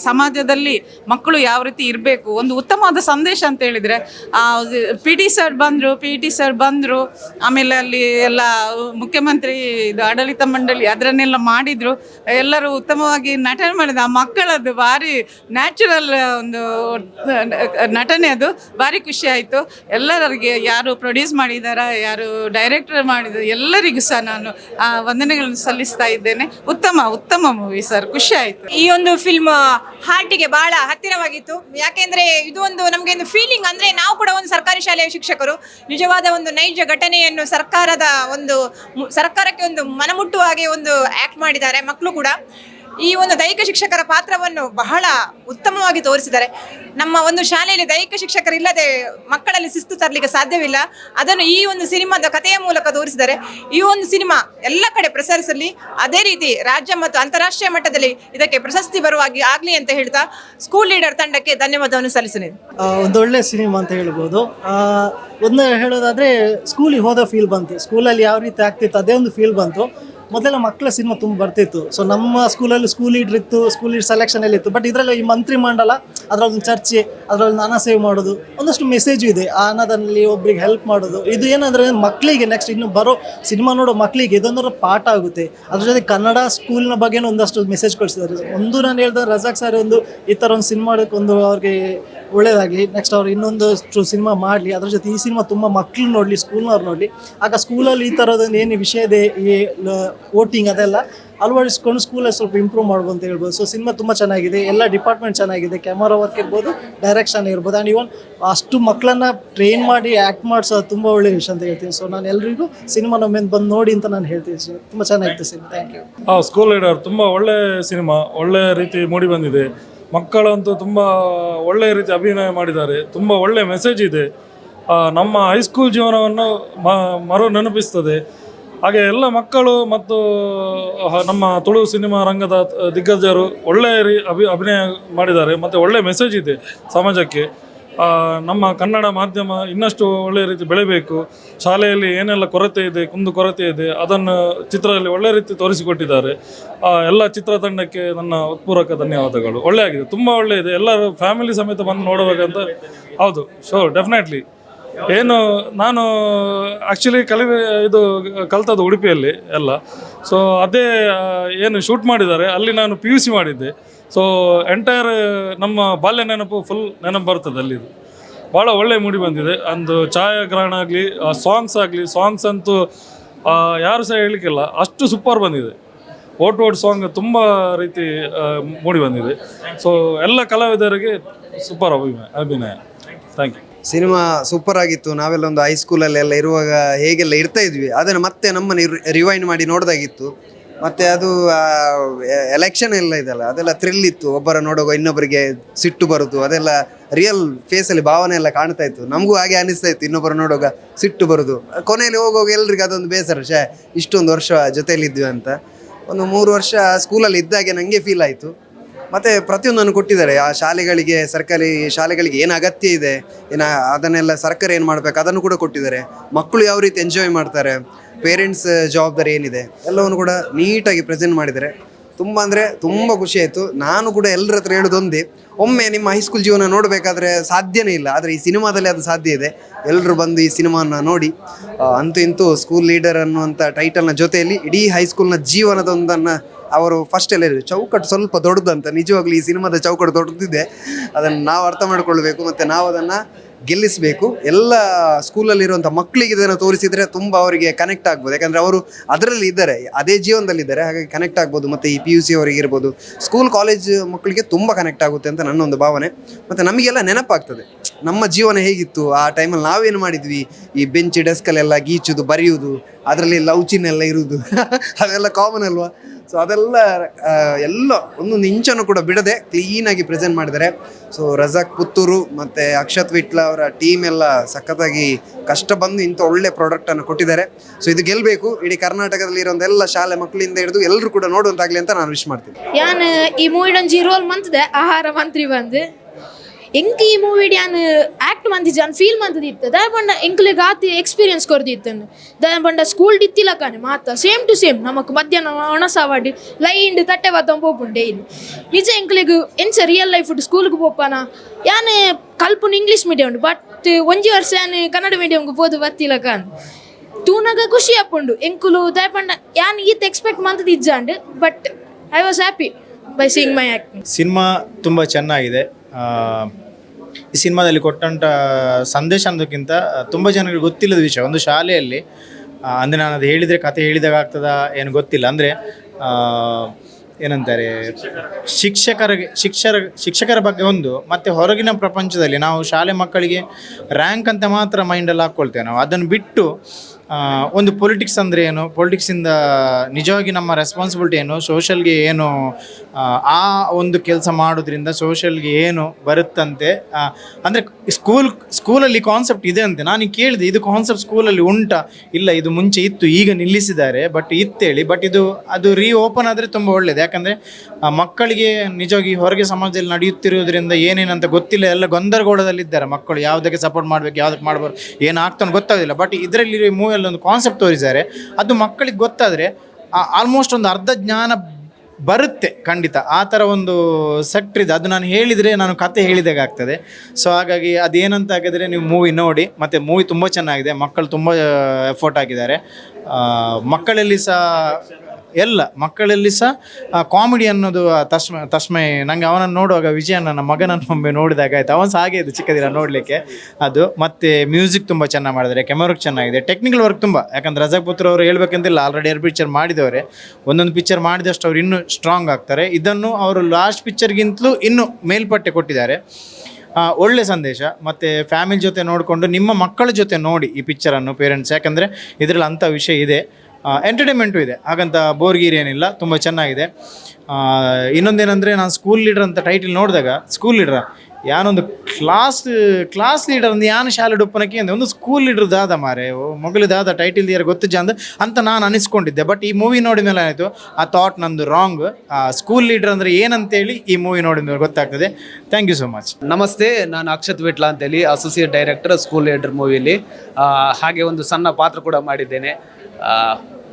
ಸಮಾಜದಲ್ಲಿ ಮಕ್ಕಳು ಯಾವ ರೀತಿ ಇರಬೇಕು, ಒಂದು ಉತ್ತಮವಾದ ಸಂದೇಶ ಅಂತ ಹೇಳಿದರೆ ಪಿ ಟಿ ಸರ್ ಬಂದರು, ಪಿ ಟಿ ಸರ್ ಬಂದರು, ಆಮೇಲೆ ಅಲ್ಲಿ ಎಲ್ಲ ಮುಖ್ಯಮಂತ್ರಿ ಇದು ಆಡಳಿತ ಮಂಡಳಿ ಅದರನ್ನೆಲ್ಲ ಮಾಡಿದ್ರು. ಎಲ್ಲರೂ ಉತ್ತಮವಾಗಿ ನಟನೆ ಮಾಡಿದ ಆ ಮಕ್ಕಳದ್ದು ಭಾರಿ ನ್ಯಾಚುರಲ್ ಒಂದು, ನಟನೆ ಅದು. ಭಾರಿ ಖುಷಿ ಆಯಿತು. ಎಲ್ಲರಿಗೆ ಯಾರು ಪ್ರೊಡ್ಯೂಸ್ ಮಾಡಿದಾರ, ಯಾರು ಡೈರೆಕ್ಟರ್ ಮಾಡಿದ್ರು, ಎಲ್ಲರಿಗೂ ಸಹ ನಾನು ಆ ವಂದನೆಗಳನ್ನು ಸಲ್ಲಿಸ್ತಾ ಇದ್ದೇನೆ. ಉತ್ತಮ ಉತ್ತಮ ಮೂವಿ ಸರ್ ಖುಷಿ ಆಯಿತು. ಈ ಒಂದು ಫಿಲ್ಮ್ ಹಾರ್ಟಿಗೆ ಬಹಳ ಹತ್ತಿರವಾಗಿತ್ತು. ಯಾಕೆಂದ್ರೆ ಇದು ಒಂದು ನಮಗೆ ಒಂದು ಫೀಲಿಂಗ್ ಅಂದ್ರೆ ನಾವು ಕೂಡ ಒಂದು ಸರ್ಕಾರಿ ಶಾಲೆಯ ಶಿಕ್ಷಕರು. ನಿಜವಾದ ಒಂದು ನೈಜ ಘಟನೆಯನ್ನು ಸರ್ಕಾರದ ಒಂದು ಸರ್ಕಾರಕ್ಕೆ ಒಂದು ಮನಮುಟ್ಟುವ ಹಾಗೆ ಒಂದು ಆಕ್ಟ್ ಮಾಡಿದ್ದಾರೆ. ಮಕ್ಕಳು ಕೂಡ ಈ ಒಂದು ದೈಹಿಕ ಶಿಕ್ಷಕರ ಪಾತ್ರವನ್ನು ಬಹಳ ಉತ್ತಮವಾಗಿ ತೋರಿಸಿದ್ದಾರೆ. ನಮ್ಮ ಒಂದು ಶಾಲೆಯಲ್ಲಿ ದೈಹಿಕ ಶಿಕ್ಷಕರಿಲ್ಲದೆ ಮಕ್ಕಳಲ್ಲಿ ಶಿಸ್ತು ತರಲಿಕ್ಕೆ ಸಾಧ್ಯವಿಲ್ಲ. ಅದನ್ನು ಈ ಒಂದು ಸಿನಿಮಾದ ಕಥೆಯ ಮೂಲಕ ತೋರಿಸಿದ್ದಾರೆ. ಈ ಒಂದು ಸಿನಿಮಾ ಎಲ್ಲ ಕಡೆ ಪ್ರಸರಿಸಲಿ, ಅದೇ ರೀತಿ ರಾಜ್ಯ ಮತ್ತು ಅಂತಾರಾಷ್ಟ್ರೀಯ ಮಟ್ಟದಲ್ಲಿ ಇದಕ್ಕೆ ಪ್ರಶಸ್ತಿ ಬರುವಾಗಿ ಆಗಲಿ ಅಂತ ಹೇಳ್ತಾ ಸ್ಕೂಲ್ ಲೀಡರ್ ತಂಡಕ್ಕೆ ಧನ್ಯವಾದವನ್ನು ಸಲ್ಲಿಸಿದೆ ಒಂದೊಳ್ಳೆ ಸಿನಿಮಾ ಅಂತ ಹೇಳ್ಬೋದು. ಒಂದು ಹೇಳೋದಾದ್ರೆ ಸ್ಕೂಲಿಗೆ ಹೋದ ಫೀಲ್ ಬಂತು. ಸ್ಕೂಲಲ್ಲಿ ಯಾವ ರೀತಿ ಆಗ್ತಿತ್ತು, ಅದೇ ಒಂದು ಫೀಲ್ ಬಂತು. ಮೊದಲೆಲ್ಲ ಮಕ್ಕಳ ಸಿನಿಮಾ ತುಂಬ ಬರ್ತಿತ್ತು. ಸೊ ನಮ್ಮ ಸ್ಕೂಲಲ್ಲಿ ಸ್ಕೂಲ್ ಲೀಡ್ರ್ ಇತ್ತು ಸ್ಕೂಲ್ ಲೀಡ್ ಸೆಲೆಕ್ಷನ್ ಅಲ್ಲಿ ಇತ್ತು. ಬಟ್ ಇದರಲ್ಲಿ ಈ ಮಂತ್ರಿ ಮಂಡಲ ಅದರೊಂದು ಚರ್ಚೆ ಅದರಲ್ಲಿ ನಾನಾ ಸೇವ್ ಮಾಡೋದು, ಒಂದಷ್ಟು ಮೆಸೇಜು ಇದೆ. ಆ ಹಣದಲ್ಲಿ ಒಬ್ರಿಗೆ ಹೆಲ್ಪ್ ಮಾಡೋದು. ಇದು ಏನಂದರೆ ಮಕ್ಕಳಿಗೆ ನೆಕ್ಸ್ಟ್ ಇನ್ನು ಬರೋ ಸಿನಿಮಾ ನೋಡೋ ಮಕ್ಕಳಿಗೆ ಇದೊಂದರ ಪಾಠ ಆಗುತ್ತೆ. ಅದ್ರ ಜೊತೆ ಕನ್ನಡ ಸ್ಕೂಲ್ನ ಬಗ್ಗೆನೂ ಒಂದಷ್ಟು ಮೆಸೇಜ್ ಕಳಿಸಿದ್ದಾರೆ. ಒಂದು ನಾನು ಹೇಳ್ದೆ, ರಜಾಕ್ ಸರ್ ಒಂದು ಈ ಥರ ಒಂದು ಸಿನಿಮಾ ಒಂದು ಅವ್ರಿಗೆ ಒಳ್ಳೇದಾಗಲಿ ನೆಕ್ಸ್ಟ್ ಅವ್ರು ಇನ್ನೊಂದಷ್ಟು ಸಿನಿಮಾ ಮಾಡಲಿ, ಅದ್ರ ಜೊತೆ ಈ ಸಿನಿಮಾ ತುಂಬ ಮಕ್ಕಳು ನೋಡಲಿ ಸ್ಕೂಲ್ನವ್ರು ನೋಡಲಿ. ಆಗ ಸ್ಕೂಲಲ್ಲಿ ಈ ಥರದೊಂದು ಏನು ವಿಷಯ ಇದೆ ಈ ವೋಟಿಂಗ್ ಅದೆಲ್ಲ ಅಳವಡಿಸ್ಕೊಂಡು ಸ್ಕೂಲಲ್ಲಿ ಸ್ವಲ್ಪ ಇಂಪ್ರೂವ್ ಮಾಡ್ಬೋದು ಅಂತ ಹೇಳ್ಬೋದು. ಸೊ ಸಿನಿಮಾ ತುಂಬ ಚೆನ್ನಾಗಿದೆ. ಎಲ್ಲ ಡಿಪಾರ್ಟ್ಮೆಂಟ್ ಚೆನ್ನಾಗಿದೆ. ಕ್ಯಾಮರಾ ವರ್ಕ್ ಇರ್ಬೋದು ಡೈರೆಕ್ಷನ್ ಇರ್ಬೋದು. ಆ್ಯಂಡ್ ಇವನ್ ಅಷ್ಟು ಮಕ್ಕಳನ್ನ ಟ್ರೈನ್ ಮಾಡಿ ಆ್ಯಕ್ಟ್ ಮಾಡಿಸೋದು ತುಂಬ ಒಳ್ಳೆಯ ವಿಷಯ ಅಂತ ಹೇಳ್ತೀನಿ. ಸೊ ನಾನು ಎಲ್ರಿಗೂ ಸಿನಿಮಾ ನಮ್ಮೇಲೆ ಬಂದು ನೋಡಿ ಅಂತ ನಾನು ಹೇಳ್ತೀನಿ. ಸರ್ ತುಂಬ ಚೆನ್ನಾಗಿತ್ತು ಸಿನಿಮಾ ಥ್ಯಾಂಕ್ ಯು ಹಾಂ ಸ್ಕೂಲ್ ಲೀಡರ್ ತುಂಬ ಒಳ್ಳೆ ಸಿನಿಮಾ ಒಳ್ಳೆ ರೀತಿ ಮೂಡಿ ಬಂದಿದೆ. ಮಕ್ಕಳಂತೂ ತುಂಬ ಒಳ್ಳೆಯ ರೀತಿ ಅಭಿನಯ ಮಾಡಿದ್ದಾರೆ. ತುಂಬ ಒಳ್ಳೆಯ ಮೆಸೇಜ್ ಇದೆ. ನಮ್ಮ ಹೈಸ್ಕೂಲ್ ಜೀವನವನ್ನು ಮರು ನೆನಪಿಸ್ತದೆ. ಹಾಗೆ ಎಲ್ಲ ಮಕ್ಕಳು ಮತ್ತು ನಮ್ಮ ತುಳು ಸಿನಿಮಾ ರಂಗದ ದಿಗ್ಗಜರು ಒಳ್ಳೆಯ ರೀ ಅಭಿ, ಅಭಿನಯ ಮಾಡಿದ್ದಾರೆ ಮತ್ತು ಒಳ್ಳೆ ಮೆಸೇಜ್ ಇದೆ ಸಮಾಜಕ್ಕೆ. ನಮ್ಮ ಕನ್ನಡ ಮಾಧ್ಯಮ ಇನ್ನಷ್ಟು ಒಳ್ಳೆಯ ರೀತಿ ಬೆಳೆಯಬೇಕು ಶಾಲೆಯಲ್ಲಿ ಏನೆಲ್ಲ ಕೊರತೆ ಇದೆ, ಕುಂದು ಕೊರತೆ ಇದೆ, ಅದನ್ನು ಚಿತ್ರದಲ್ಲಿ ಒಳ್ಳೆ ರೀತಿ ತೋರಿಸಿಕೊಟ್ಟಿದ್ದಾರೆ. ಎಲ್ಲ ಚಿತ್ರತಂಡಕ್ಕೆ ನನ್ನ ಉತ್ಪೂರ್ವಕ ಧನ್ಯವಾದಗಳು. ಒಳ್ಳೆಯ ಆಗಿದೆ, ತುಂಬ ಒಳ್ಳೆಯ ಇದೆ. ಎಲ್ಲರೂ ಫ್ಯಾಮಿಲಿ ಸಮೇತ ಬಂದು ನೋಡಬೇಕಂತ, ಹೌದು ಶೋರ್ ಡೆಫಿನೆಟ್ಲಿ ಏನು, ನಾನು ಆ್ಯಕ್ಚುಲಿ ಕಲಿ ಇದು ಕಲ್ತದ್ದು ಉಡುಪಿಯಲ್ಲಿ ಎಲ್ಲ. ಸೊ ಅದೇ ಏನು ಶೂಟ್ ಮಾಡಿದ್ದಾರೆ, ಅಲ್ಲಿ ನಾನು ಪಿ ಯು ಸಿ ಮಾಡಿದ್ದೆ. ಸೊ ಎಂಟೈರ್ ನಮ್ಮ ಬಾಲ್ಯ ನೆನಪು ಫುಲ್ ನೆನಪು ಬರ್ತದೆ ಅಲ್ಲಿದು. ಭಾಳ ಒಳ್ಳೆ ಮೂಡಿ ಬಂದಿದೆ. ಅಂದು ಛಾಯಾಗ್ರಹಣ ಆಗಲಿ ಸಾಂಗ್ಸ್ ಆಗಲಿ ಸಾಂಗ್ಸ್ ಅಂತೂ ಯಾರು ಸಹ ಹೇಳಲಿಕ್ಕಿಲ್ಲ. ಅಷ್ಟು ಸೂಪರ್ ಬಂದಿದೆ. ಓಟ್ ಓಟ್ ಸಾಂಗ್ ತುಂಬ ರೀತಿ ಮೂಡಿ ಬಂದಿದೆ. ಸೊ ಎಲ್ಲ ಕಲಾವಿದರಿಗೆ ಸೂಪರ್ ಅಭಿನಯ ಅಭಿನಯ. ಥ್ಯಾಂಕ್ ಯು ಸಿನಿಮಾ ಸೂಪರ್ ಆಗಿತ್ತು. ನಾವೆಲ್ಲ ಒಂದು ಹೈಸ್ಕೂಲಲ್ಲಿ ಎಲ್ಲ ಇರುವಾಗ ಹೇಗೆಲ್ಲ ಇರ್ತಾ ಇದ್ವಿ, ಅದನ್ನು ಮತ್ತೆ ನಮ್ಮನ್ನು ರಿವೈಂಡ್ ಮಾಡಿ ನೋಡ್ದಾಗಿತ್ತು. ಮತ್ತೆ ಅದು ಎಲೆಕ್ಷನ್ ಎಲ್ಲ ಇದೆಲ್ಲ, ಅದೆಲ್ಲ ಥ್ರಿಲ್ ಇತ್ತು. ಒಬ್ಬರ ನೋಡುವಾಗ ಇನ್ನೊಬ್ಬರಿಗೆ ಸಿಟ್ಟು ಬರುದು, ಅದೆಲ್ಲ ರಿಯಲ್ ಫೇಸಲ್ಲಿ ಭಾವನೆ ಎಲ್ಲ ಕಾಣ್ತಾ ಇತ್ತು. ನಮಗೂ ಹಾಗೆ ಅನಿಸ್ತಾ ಇತ್ತು ಇನ್ನೊಬ್ಬರು ನೋಡುವಾಗ ಸಿಟ್ಟು ಬರುದು. ಕೊನೆಯಲ್ಲಿ ಹೋಗುವಾಗ ಎಲ್ರಿಗೂ ಅದೊಂದು ಬೇಸರ ಶೇ ಇಷ್ಟೊಂದು ವರ್ಷ ಜೊತೆಯಲ್ಲಿದ್ವಿ ಅಂತ. ಒಂದು ಮೂರು ವರ್ಷ ಸ್ಕೂಲಲ್ಲಿ ಇದ್ದಾಗೆ ನನಗೆ ಫೀಲ್ ಆಯಿತು. ಮತ್ತು ಪ್ರತಿಯೊಂದನ್ನು ಕೊಟ್ಟಿದ್ದಾರೆ. ಆ ಶಾಲೆಗಳಿಗೆ, ಸರ್ಕಾರಿ ಶಾಲೆಗಳಿಗೆ ಏನು ಅಗತ್ಯ ಇದೆ, ಏನು ಅದನ್ನೆಲ್ಲ ಸರ್ಕಾರ ಏನು ಮಾಡಬೇಕು, ಅದನ್ನು ಕೂಡ ಕೊಟ್ಟಿದ್ದಾರೆ. ಮಕ್ಕಳು ಯಾವ ರೀತಿ ಎಂಜಾಯ್ ಮಾಡ್ತಾರೆ ಪೇರೆಂಟ್ಸ್ ಜವಾಬ್ದಾರಿ ಏನಿದೆ, ಎಲ್ಲವನ್ನು ಕೂಡ ನೀಟಾಗಿ ಪ್ರೆಸೆಂಟ್ ಮಾಡಿದ್ದಾರೆ. ತುಂಬ ಅಂದರೆ ತುಂಬ ಖುಷಿ ಆಯಿತು. ನಾನು ಕೂಡ ಎಲ್ಲರ ಹತ್ರ ಹೇಳೋದೊಂದೇ, ಒಮ್ಮೆ ನಿಮ್ಮ ಹೈಸ್ಕೂಲ್ ಜೀವನ ನೋಡಬೇಕಾದ್ರೆ ಸಾಧ್ಯನೇ ಇಲ್ಲ. ಆದರೆ ಈ ಸಿನಿಮಾದಲ್ಲಿ ಅದು ಸಾಧ್ಯ ಇದೆ. ಎಲ್ಲರೂ ಬಂದು ಈ ಸಿನಿಮಾನ ನೋಡಿ ಅಂತೂ ಇಂತೂ ಸ್ಕೂಲ್ ಲೀಡರ್ ಅನ್ನುವಂಥ ಟೈಟಲ್ನ ಜೊತೆಯಲ್ಲಿ ಇಡೀ ಹೈಸ್ಕೂಲ್ನ ಜೀವನದೊಂದನ್ನು ಅವರು ಫಸ್ಟ್ ಎಲ್ಲ ಚೌಕಟ್ಟು ಸ್ವಲ್ಪ ದೊಡ್ಡದಂತ ನಿಜವಾಗ್ಲೂ ಈ ಸಿನಿಮಾದ ಚೌಕಟ್ಟು ದೊಡ್ಡದಿದೆ. ಅದನ್ನು ನಾವು ಅರ್ಥ ಮಾಡ್ಕೊಳ್ಬೇಕು ಮತ್ತು ನಾವು ಅದನ್ನು ಗೆಲ್ಲಿಸಬೇಕು. ಎಲ್ಲ ಸ್ಕೂಲಲ್ಲಿರುವಂಥ ಮಕ್ಕಳಿಗೆ ಇದನ್ನು ತೋರಿಸಿದರೆ ತುಂಬ ಅವರಿಗೆ ಕನೆಕ್ಟ್ ಆಗ್ಬೋದು. ಯಾಕಂದರೆ ಅವರು ಅದರಲ್ಲಿ ಇದ್ದಾರೆ, ಅದೇ ಜೀವನದಲ್ಲಿದ್ದಾರೆ ಹಾಗಾಗಿ ಕನೆಕ್ಟ್ ಆಗ್ಬೋದು. ಮತ್ತು ಈ ಪಿ ಯು ಸಿ ಅವರಿಗೆ ಇರ್ಬೋದು. ಸ್ಕೂಲ್ ಕಾಲೇಜ್ ಮಕ್ಕಳಿಗೆ ತುಂಬ ಕನೆಕ್ಟ್ ಆಗುತ್ತೆ ಅಂತ ನನ್ನ ಒಂದು ಭಾವನೆ. ಮತ್ತು ನಮಗೆಲ್ಲ ನೆನಪಾಗ್ತದೆ. ನಮ್ಮ ಜೀವನ ಹೇಗಿತ್ತು? ಆ ಟೈಮಲ್ಲಿ ನಾವೇನು ಮಾಡಿದ್ವಿ? ಈ ಬೆಂಚ್ ಡೆಸ್ಕಲ್ಲೆಲ್ಲ ಗೀಚುದು ಬರೆಯುವುದು ಅದರಲ್ಲಿ ಲೌಚಿನೆಲ್ಲ ಇರುವುದು ಅದೆಲ್ಲ ಕಾಮನ್ ಅಲ್ವಾ? ಸೊ ಅದೆಲ್ಲ ಎಲ್ಲ ಒಂದೊಂದು ಇಂಚನ್ನು ಕೂಡ ಬಿಡದೆ ಕ್ಲೀನಾಗಿ ಪ್ರೆಸೆಂಟ್ ಮಾಡಿದ್ದಾರೆ. ಸೊ ರಜಾಕ್ ಪುತ್ತೂರು ಮತ್ತು ಅಕ್ಷತ್ ವಿಟ್ಲ ಅವರ ಟೀಮ್ ಎಲ್ಲ ಸಖತ್ತಾಗಿ ಕಷ್ಟ ಬಂದು ಇಂಥ ಒಳ್ಳೆ ಪ್ರಾಡಕ್ಟನ್ನು ಕೊಟ್ಟಿದ್ದಾರೆ. ಸೊ ಇದು ಗೆಲ್ಲಬೇಕು ಇಡೀ ಕರ್ನಾಟಕದಲ್ಲಿ ಇರೋಂಥ ಎಲ್ಲ ಶಾಲೆ ಮಕ್ಕಳಿಂದ ಹಿಡಿದು ಎಲ್ಲರೂ ಕೂಡ ನೋಡುವಂತಾಗಲಿ ಅಂತ ನಾನು ವಿಶ್ ಮಾಡ್ತೀನಿ. ಯಾನ್, ಈ ಮೂವಿಡೊಂಜಿ ರೋಲ್ ಮಂತ್ ಆಹಾರ ಮಂತ್ರಿ ಬಂದು. ಎಂಕ್ ಈ ಮೂವಿ ಡ್ಯಾನ್ ಆಕ್ಟ್ ಮಂತಿಜ್ ಯಾನ್ ಫೀಲ್ ಮಂತದಿತ್ತು ದಯ ಪಂಡ ಎಂಕ್ಲಿಗೆ ಆತಿ ಎಕ್ಸ್ಪೀರಿಯನ್ಸ್ ಕೊರ್ದಿತ್ತನು ದಯ ಪಂಡ ಸ್ಕೂಲ್ ಡಿತ್ತಿಲ್ಲ ಕಾನೆ ಮಾತ ಸೇಮ್ ಟು ಸೇಮ್ ನಮಕ್ ಮಧ್ಯಾಹ್ನ ಒಣಸಾವಾಡಿ ಲೈಂಡ್ ತಟ್ಟೆ ಬತ್ತ ಪೋಪುಂಡು ಡೈಲಿ ನಿಜ ಎಂಕ್ಲಿಗೆ ಎಂಚ ರಿಯಲ್ ಲೈಫ್ ಸ್ಕೂಲ್ಗೆ ಪೋಪನ ಯಾನ್ ಕಲ್ಪುನ್ ಇಂಗ್ಲಿಷ್ ಮೀಡಿಯಂ ಉಂಡು ಬಟ್ ಒಂಜಿ ವರ್ಷ ಯಾನ್ ಕನ್ನಡ ಮೀಡಿಯಂಗೆ ಪೋದು ಬತ್ತಿಲ್ಲ ಕಾನ್ ತೂನಗ ಖುಷಿ ಅಪ್ಪುಂಡು ಎಂಕುಲು ದಯಪಂಡ ಯಾನ್ ಈತ expect ಮಂತದಿಜ್ಜಾಂಡ್ but I was happy by seeing my acting cinema ತುಂಬಾ ಚೆನ್ನಾಗಿದೆ. ಈ ಸಿನಿಮಾದಲ್ಲಿ ಕೊಟ್ಟಂಥ ಸಂದೇಶ ಅನ್ನೋದಕ್ಕಿಂತ ತುಂಬ ಜನರಿಗೆ ಗೊತ್ತಿಲ್ಲದ ವಿಷಯ. ಒಂದು ಶಾಲೆಯಲ್ಲಿ ಅಂದರೆ ನಾನು ಅದು ಹೇಳಿದರೆ ಕತೆ ಹೇಳಿದಾಗ ಆಗ್ತದಾ ಏನು ಗೊತ್ತಿಲ್ಲ. ಅಂದರೆ ಏನಂತಾರೆ, ಶಿಕ್ಷಕರಿಗೆ, ಶಿಕ್ಷರ, ಶಿಕ್ಷಕರ ಬಗ್ಗೆ ಒಂದು, ಮತ್ತು ಹೊರಗಿನ ಪ್ರಪಂಚದಲ್ಲಿ ನಾವು ಶಾಲೆ ಮಕ್ಕಳಿಗೆ ರ್ಯಾಂಕ್ ಅಂತ ಮಾತ್ರ ಮೈಂಡಲ್ಲಿ ಹಾಕ್ಕೊಳ್ತೇವೆ ನಾವು. ಅದನ್ನು ಬಿಟ್ಟು ಒಂದು ಪೊಲಿಟಿಕ್ಸ್ ಅಂದರೆ ಏನು? ಪೊಲಿಟಿಕ್ಸಿಂದ ನಿಜವಾಗಿ ನಮ್ಮ ರೆಸ್ಪಾನ್ಸಿಬಿಲಿಟಿ ಏನು? ಸೋಷಲ್ಗೆ ಏನು ಆ, ಒಂದು ಕೆಲಸ ಮಾಡೋದ್ರಿಂದ ಸೋಷಲ್ಗೆ ಏನು ಬರುತ್ತಂತೆ? ಅಂದರೆ ಸ್ಕೂಲ್ ಸ್ಕೂಲಲ್ಲಿ ಕಾನ್ಸೆಪ್ಟ್ ಇದೆ ಅಂತೆ. ನಾನು ಕೇಳಿದೆ ಇದು ಕಾನ್ಸೆಪ್ಟ್ ಸ್ಕೂಲಲ್ಲಿ ಉಂಟಾ? ಇಲ್ಲ ಇದು ಮುಂಚೆ ಇತ್ತು ಈಗ ನಿಲ್ಲಿಸಿದ್ದಾರೆ. ಬಟ್ ಇತ್ತೇಳಿ ಬಟ್ ಇದು ಅದು ರೀ ಓಪನ್ ಆದರೆ ತುಂಬ ಒಳ್ಳೆಯದು ಯಾಕಂದರೆ ಮಕ್ಕಳಿಗೆ ನಿಜವಾಗಿ ಹೊರಗೆ ಸಮಾಜದಲ್ಲಿ ನಡೆಯುತ್ತಿರುವುದರಿಂದ ಏನೇನಂತ ಗೊತ್ತಿಲ್ಲ. ಎಲ್ಲ ಗೊಂದರಗೋಳದಲ್ಲಿದ್ದಾರೆ ಮಕ್ಕಳು. ಯಾವುದಕ್ಕೆ ಸಪೋರ್ಟ್ ಮಾಡಬೇಕು ಯಾವುದಕ್ಕೆ ಮಾಡಬಾರ್ದು ಏನಾಗ್ತಾನೆ ಗೊತ್ತಾಗೋದಿಲ್ಲ. ಬಟ್ ಇದರಲ್ಲಿ ಮೂವಿಯಲ್ಲಿ ಒಂದು ಕಾನ್ಸೆಪ್ಟ್ ತೋರಿಸಿದ್ದಾರೆ ಅದು ಮಕ್ಕಳಿಗೆ ಗೊತ್ತಾದರೆ ಆಲ್ಮೋಸ್ಟ್ ಒಂದು ಅರ್ಧ ಜ್ಞಾನ ಬರುತ್ತೆ ಖಂಡಿತ. ಆ ಥರ ಒಂದು ಸೆಕ್ಟ್ರಿದೆ ಅದು ನಾನು ಹೇಳಿದರೆ ನಾನು ಕತೆ ಹೇಳಿದಾಗ ಆಗ್ತದೆ ಸೊ ಹಾಗಾಗಿ ಅದೇನಂತ ಆಗಿದ್ರೆ ನೀವು ಮೂವಿ ನೋಡಿ, ಮತ್ತು ಮೂವಿ ತುಂಬ ಚೆನ್ನಾಗಿದೆ. ಮಕ್ಕಳು ತುಂಬ ಎಫೋರ್ಟ್ ಆಗಿದ್ದಾರೆ ಮಕ್ಕಳಲ್ಲಿ ಸಹ ಎಲ್ಲ ಮಕ್ಕಳಲ್ಲಿ ಸಹ ಕಾಮಿಡಿ ಅನ್ನೋದು ಆ ತಸ್ಮ ತಸ್ಮೆ ನನಗೆ ಅವನನ್ನು ನೋಡುವಾಗ ವಿಜಯ ನನ್ನ ಮಗನನ್ನು ಒಮ್ಮೆ ನೋಡಿದಾಗ ಆಯ್ತು. ಅವನು ಸಹ ಹಾಗೆ ಇದು ಚಿಕ್ಕದಿರ ನೋಡಲಿಕ್ಕೆ. ಅದು ಮತ್ತು ಮ್ಯೂಸಿಕ್ ತುಂಬ ಚೆನ್ನಾಗಿ ಮಾಡಿದ್ದಾರೆ. ಕ್ಯಾಮರಾಕ್ ಚೆನ್ನಾಗಿದೆ. ಟೆಕ್ನಿಕಲ್ ವರ್ಕ್ ತುಂಬ. ಯಾಕಂದ್ರೆ ರಜಾ ಪುತ್ರ ಅವರು ಹೇಳ್ಬೇಕಂತಿಲ್ಲ ಆಲ್ರೆಡಿ ಎರಡು ಪಿಕ್ಚರ್ ಮಾಡಿದವರೆ. ಒಂದೊಂದು ಪಿಕ್ಚರ್ ಮಾಡಿದಷ್ಟು ಅವ್ರು ಇನ್ನೂ ಸ್ಟ್ರಾಂಗ್ ಆಗ್ತಾರೆ. ಇದನ್ನು ಅವರು ಲಾಸ್ಟ್ ಪಿಕ್ಚರ್ಗಿಂತಲೂ ಇನ್ನೂ ಮೇಲ್ಪಟ್ಟೆ ಕೊಟ್ಟಿದ್ದಾರೆ. ಆ, ಒಳ್ಳೆ ಸಂದೇಶ. ಮತ್ತು ಫ್ಯಾಮಿಲಿ ಜೊತೆ ನೋಡಿಕೊಂಡು ನಿಮ್ಮ ಮಕ್ಕಳ ಜೊತೆ ನೋಡಿ ಈ ಪಿಕ್ಚರನ್ನು ಪೇರೆಂಟ್ಸ್ ಯಾಕಂದರೆ ಇದರಲ್ಲಿ ಅಂಥ ವಿಷಯ ಇದೆ. ಎಂಟರ್ಟೈನ್ಮೆಂಟು ಇದೆ. ಹಾಗಂತ ಬೋರ್ಗೀರಿ ಏನಿಲ್ಲ ತುಂಬ ಚೆನ್ನಾಗಿದೆ. ಆ, ಇನ್ನೊಂದೇನೆಂದರೆ ನಾನು ಸ್ಕೂಲ್ ಲೀಡರ್ ಅಂತ ಟೈಟಲ್ ನೋಡಿದಾಗ ಸ್ಕೂಲ್ ಲೀಡರ್ ಯಾನೊಂದು ಕ್ಲಾಸ್ ಕ್ಲಾಸ್ ಲೀಡರ್ ಅಂದ್ರೆ ಯಾನು ಶಾಲೆ ಡುಪ್ಪನಕ್ಕೆ ಅಂದರೆ ಒಂದು ಸ್ಕೂಲ್ ಲೀಡರ್ ದಾದ ಮಾರೆ ಓ ಮಗಳು ದಾದ ಟೈಟಲ್ ದಿಯರ್ ಗೊತ್ತು ಅಂದ ಅಂತ ನಾನು ಅನಿಸ್ಕೊಂಡಿದ್ದೆ. ಬಟ್ ಈ ಮೂವಿ ನೋಡಿದ ಮೇಲೆ ಏನಾಯಿತು ಆ ಥಾಟ್ ನಂದು ರಾಂಗ್ ಸ್ಕೂಲ್ ಲೀಡರ್ ಅಂದರೆ ಏನಂತೇಳಿ ಈ ಮೂವಿ ನೋಡಿದ ಮೇಲೆ ಗೊತ್ತಾಗ್ತದೆ. ಥ್ಯಾಂಕ್ ಯು ಸೊ ಮಚ್ ನಮಸ್ತೆ ನಾನು ಅಕ್ಷತ್ ವಿಟ್ಲಾ ಅಂತೇಳಿ ಅಸೋಸಿಯೇಟ್ ಡೈರೆಕ್ಟರ್ ಸ್ಕೂಲ್ ಲೀಡರ್ ಮೂವಿಲಿ ಹಾಗೆ ಒಂದು ಸಣ್ಣ ಪಾತ್ರ ಕೂಡ ಮಾಡಿದ್ದೇನೆ.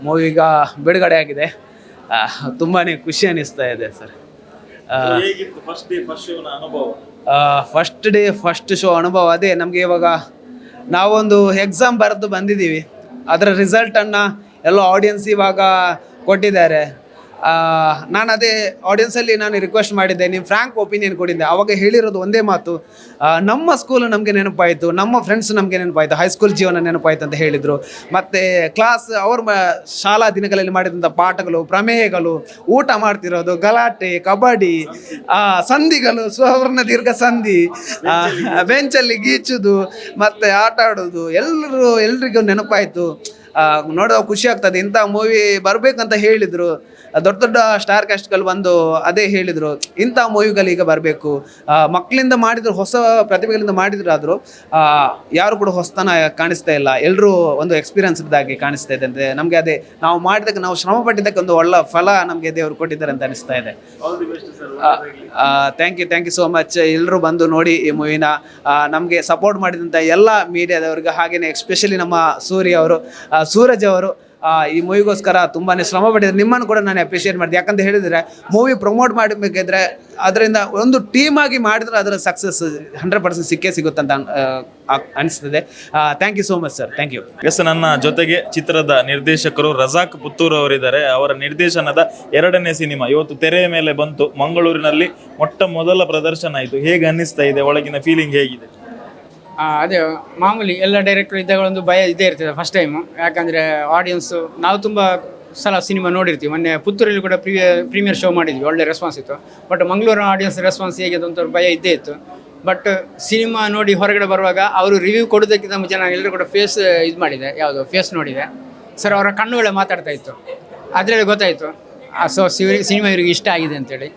ಮೂವಿ ಈಗ ಬಿಡುಗಡೆ ಆಗಿದೆ. ತುಂಬಾ ಖುಷಿ ಅನಿಸ್ತಾ ಇದೆ sir. First day first show ಅನುಭವ? ಅದೇ. ನಮಗೆ ಇವಾಗ ನಾವೊಂದು ಎಕ್ಸಾಮ್ ಬರೆದು ಬಂದಿದ್ದೀವಿ. ಅದರ ರಿಸಲ್ಟನ್ನು ಎಲ್ಲ ಆಡಿಯನ್ಸ್ ಇವಾಗ ಕೊಟ್ಟಿದ್ದಾರೆ. ನಾನು ಅದೇ ಆಡಿಯನ್ಸಲ್ಲಿ ನಾನು ರಿಕ್ವೆಸ್ಟ್ ಮಾಡಿದ್ದೆ ನೀವು ಫ್ರ್ಯಾಂಕ್ ಒಪಿನಿಯನ್ ಕೊಟ್ಟಿದ್ದೆ ಅವಾಗ ಹೇಳಿರೋದು ಒಂದೇ ಮಾತು ನಮ್ಮ ಸ್ಕೂಲ್ ನಮಗೆ ನೆನಪಾಯಿತು, ನಮ್ಮ ಫ್ರೆಂಡ್ಸ್ ನಮಗೆ ನೆನಪಾಯಿತು ಹೈಸ್ಕೂಲ್ ಜೀವನ ನೆನಪಾಯಿತು ಅಂತ ಹೇಳಿದರು. ಮತ್ತು ಕ್ಲಾಸ್ ಅವ್ರ ಶಾಲಾ ದಿನಗಳಲ್ಲಿ ಮಾಡಿದಂಥ ಪಾಠಗಳು, ಪ್ರಮೇಯಗಳು, ಊಟ ಮಾಡ್ತಿರೋದು, ಗಲಾಟೆ, ಕಬಡ್ಡಿ ಸಂಧಿಗಳು, ಸುವರ್ಣ ದೀರ್ಘ ಸಂಧಿ ಬೆಂಚಲ್ಲಿ ಗೀಚುದು, ಮತ್ತು ಆಟ ಆಡೋದು, ಎಲ್ಲರೂ ಎಲ್ರಿಗೂ ನೆನಪಾಯಿತು. ನೋಡೋ ಖುಷಿ ಆಗ್ತದೆ. ಇಂಥ ಮೂವಿ ಬರಬೇಕಂತ ಹೇಳಿದರು. ದೊಡ್ಡ ದೊಡ್ಡ ಸ್ಟಾರ್ ಕ್ಯಾಸ್ಟ್ಗಳು ಬಂದು ಅದೇ ಹೇಳಿದರು. ಇಂಥ ಮೂವಿಗಳು ಈಗ ಬರಬೇಕು. ಮಕ್ಕಳಿಂದ ಮಾಡಿದ್ರು, ಹೊಸ ಪ್ರತಿಭೆಗಳಿಂದ ಮಾಡಿದ್ರು ಆದರೂ ಯಾರು ಕೂಡ ಹೊಸತನ ಕಾಣಿಸ್ತಾ ಇಲ್ಲ. ಎಲ್ಲರೂ ಒಂದು ಎಕ್ಸ್ಪೀರಿಯನ್ಸ್ ಇದ್ದಾಗೆ ಕಾಣಿಸ್ತಾ ಇದೆ ಅಂದರೆ ನಮಗೆ ಅದೇ, ನಾವು ಮಾಡಿದಕ್ಕೆ ನಾವು ಶ್ರಮ ಪಟ್ಟಿದ್ದಕ್ಕೆ ಒಂದು ಒಳ್ಳೆ ಫಲ ನಮಗೆ ದೇವರು ಕೊಟ್ಟಿದ್ದಾರೆ ಅಂತ ಅನಿಸ್ತಾ ಇದೆ. Thank you thank you so much ಎಲ್ಲರೂ ಬಂದು ನೋಡಿ ಈ ಮೂವಿನ ನಮಗೆ ಸಪೋರ್ಟ್ ಮಾಡಿದಂಥ ಎಲ್ಲ ಮೀಡಿಯಾದವ್ರಿಗೆ ಹಾಗೆಯೇ ಎಸ್ಪೆಷಲಿ ನಮ್ಮ ಸೂರ್ಯ ಅವರು ಸೂರಜ್ ಅವರು ಈ ಮೂವಿಗೋಸ್ಕರ ತುಂಬಾ ಶ್ರಮ ಪಟ್ಟಿದ್ದಾರೆ. ನಿಮ್ಮನ್ನು ಕೂಡ ನಾನು ಅಪ್ರಿಷಿಯೇಟ್ ಮಾಡಿದೆ ಯಾಕಂತ ಹೇಳಿದರೆ, ಮೂವಿ ಪ್ರಮೋಟ್ ಮಾಡಬೇಕಿದ್ರೆ ಅದರಿಂದ ಒಂದು ಟೀಮ್ ಆಗಿ ಮಾಡಿದ್ರೆ ಅದರ ಸಕ್ಸಸ್ ಹಂಡ್ರೆಡ್ ಪರ್ಸೆಂಟ್ ಸಿಕ್ಕೇ ಸಿಗುತ್ತೆ ಅಂತ ಅನ್- ಅನಿಸ್ತದೆ. Thank you so much sir thank you yes, ನನ್ನ ಜೊತೆಗೆ ಚಿತ್ರದ ನಿರ್ದೇಶಕರು ರಜಾಕ್ ಪುತ್ತೂರು ಅವರಿದ್ದಾರೆ. ಅವರ ನಿರ್ದೇಶನದ ಎರಡನೇ ಸಿನಿಮಾ ಇವತ್ತು ತೆರೆಯ ಮೇಲೆ ಬಂತು. ಮಂಗಳೂರಿನಲ್ಲಿ ಮೊಟ್ಟ ಮೊದಲ ಪ್ರದರ್ಶನ ಆಯಿತು. ಹೇಗೆ ಅನ್ನಿಸ್ತಾ ಇದೆ? ಒಳಗಿನ ಫೀಲಿಂಗ್ ಹೇಗಿದೆ? ಅದೇ, ಮಾಮೂಲಿ ಎಲ್ಲ ಡೈರೆಕ್ಟರ್ ಇದ್ದಾಗ ಒಂದು ಭಯ ಇದೇ ಇರ್ತದೆ ಫಸ್ಟ್ ಟೈಮು ಯಾಕಂದರೆ ಆಡಿಯನ್ಸು ನಾವು ತುಂಬ ಸಲ ಸಿನಿಮಾ ನೋಡಿರ್ತೀವಿ. ಮೊನ್ನೆ ಪುತ್ತೂರಲ್ಲಿ ಕೂಡ ಪ್ರೀ ಪ್ರೀಮಿಯರ್ ಶೋ ಮಾಡಿದ್ವಿ, ಒಳ್ಳೆ ರೆಸ್ಪಾನ್ಸ್ ಇತ್ತು. ಬಟ್ ಮಂಗಳೂರಿನ ಆಡಿಯನ್ಸ್ ರೆಸ್ಪಾನ್ಸ್ ಹೇಗೆ ಅಂತ ಭಯ ಇದ್ದೇ ಇತ್ತು. ಬಟ್ ಸಿನಿಮಾ ನೋಡಿ ಹೊರಗಡೆ ಬರುವಾಗ ಅವರು ರಿವ್ಯೂ ಕೊಡೋದಕ್ಕಿಂತ ಮುಂಚೆ ನಾನು ಎಲ್ಲರೂ ಕೂಡ ಫೇಸ್ ಇದು ಮಾಡಿದೆ, ಯಾವುದು ಫೇಸ್ ನೋಡಿದೆ. ಸರ್ ಅವರ ಕಣ್ಣುಗಳೇ ಮಾತಾಡ್ತಾ ಇತ್ತು. ಅದರಲ್ಲಿ ಗೊತ್ತಾಯಿತು. ಸೊ ಸಿನಿಮಾ ಇವ್ರಿಗೆ ಇಷ್ಟ ಆಗಿದೆ ಅಂತೇಳಿ.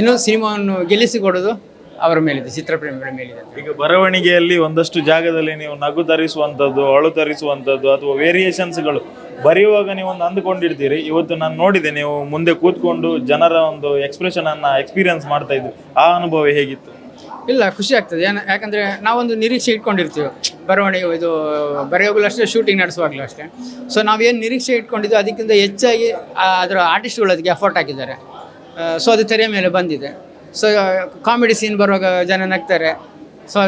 ಇನ್ನು ಸಿನಿಮಾವನ್ನು ಗೆಲ್ಲಿಸಿಕೊಡೋದು ಅವರ ಮೇಲಿದೆ ಚಿತ್ರಪ್ರೇಮಿಗಳ ಮೇಲಿದೆ ಈಗ ಬರವಣಿಗೆಯಲ್ಲಿ ಒಂದಷ್ಟು ಜಾಗದಲ್ಲಿ ನೀವು ನಗು ತರಿಸುವಂಥದ್ದು ಅಳು ತರಿಸುವಂಥದ್ದು ಅಥವಾ ವೇರಿಯೇಷನ್ಸ್ಗಳು ಬರೆಯುವಾಗ ನೀವು ಒಂದು ಅಂದುಕೊಂಡಿರ್ತೀರಿ. ಇವತ್ತು ನಾನು ನೋಡಿದೆ ನೀವು ಮುಂದೆ ಕೂತ್ಕೊಂಡು ಜನರ ಒಂದು ಎಕ್ಸ್ಪ್ರೆಷನ್ ಅನ್ನ ಎಕ್ಸ್ಪೀರಿಯನ್ಸ್ ಮಾಡ್ತಾ ಇದ್ರು. ಆ ಅನುಭವ ಹೇಗಿತ್ತು? ಇಲ್ಲ ಖುಷಿ ಆಗ್ತದೆ. ಏನ ಯಾಕಂದರೆ ನಾವೊಂದು ನಿರೀಕ್ಷೆ ಇಟ್ಕೊಂಡಿರ್ತೀವಿ. ಬರವಣಿಗೆ ಇದು ಬರೆಯೋಗಲೂ ಅಷ್ಟೇ ಶೂಟಿಂಗ್ ನಡೆಸುವಾಗಲೂ ಅಷ್ಟೇ. ಸೊ ನಾವೇನು ನಿರೀಕ್ಷೆ ಇಟ್ಕೊಂಡಿದ್ದು ಅದಕ್ಕಿಂತ ಹೆಚ್ಚಾಗಿ ಆ, ಅದರ ಆರ್ಟಿಸ್ಟ್ಗಳು ಅದಕ್ಕೆ ಎಫರ್ಟ್ ಹಾಕಿದ್ದಾರೆ. ಸೊ ಅದು ತೆರೆ ಮೇಲೆ ಬಂದಿದೆ. ಸೊ ಕಾಮಿಡಿ ಸೀನ್ ಬರುವಾಗ ಜನ ನಗ್ತಾರೆ. ಸೊ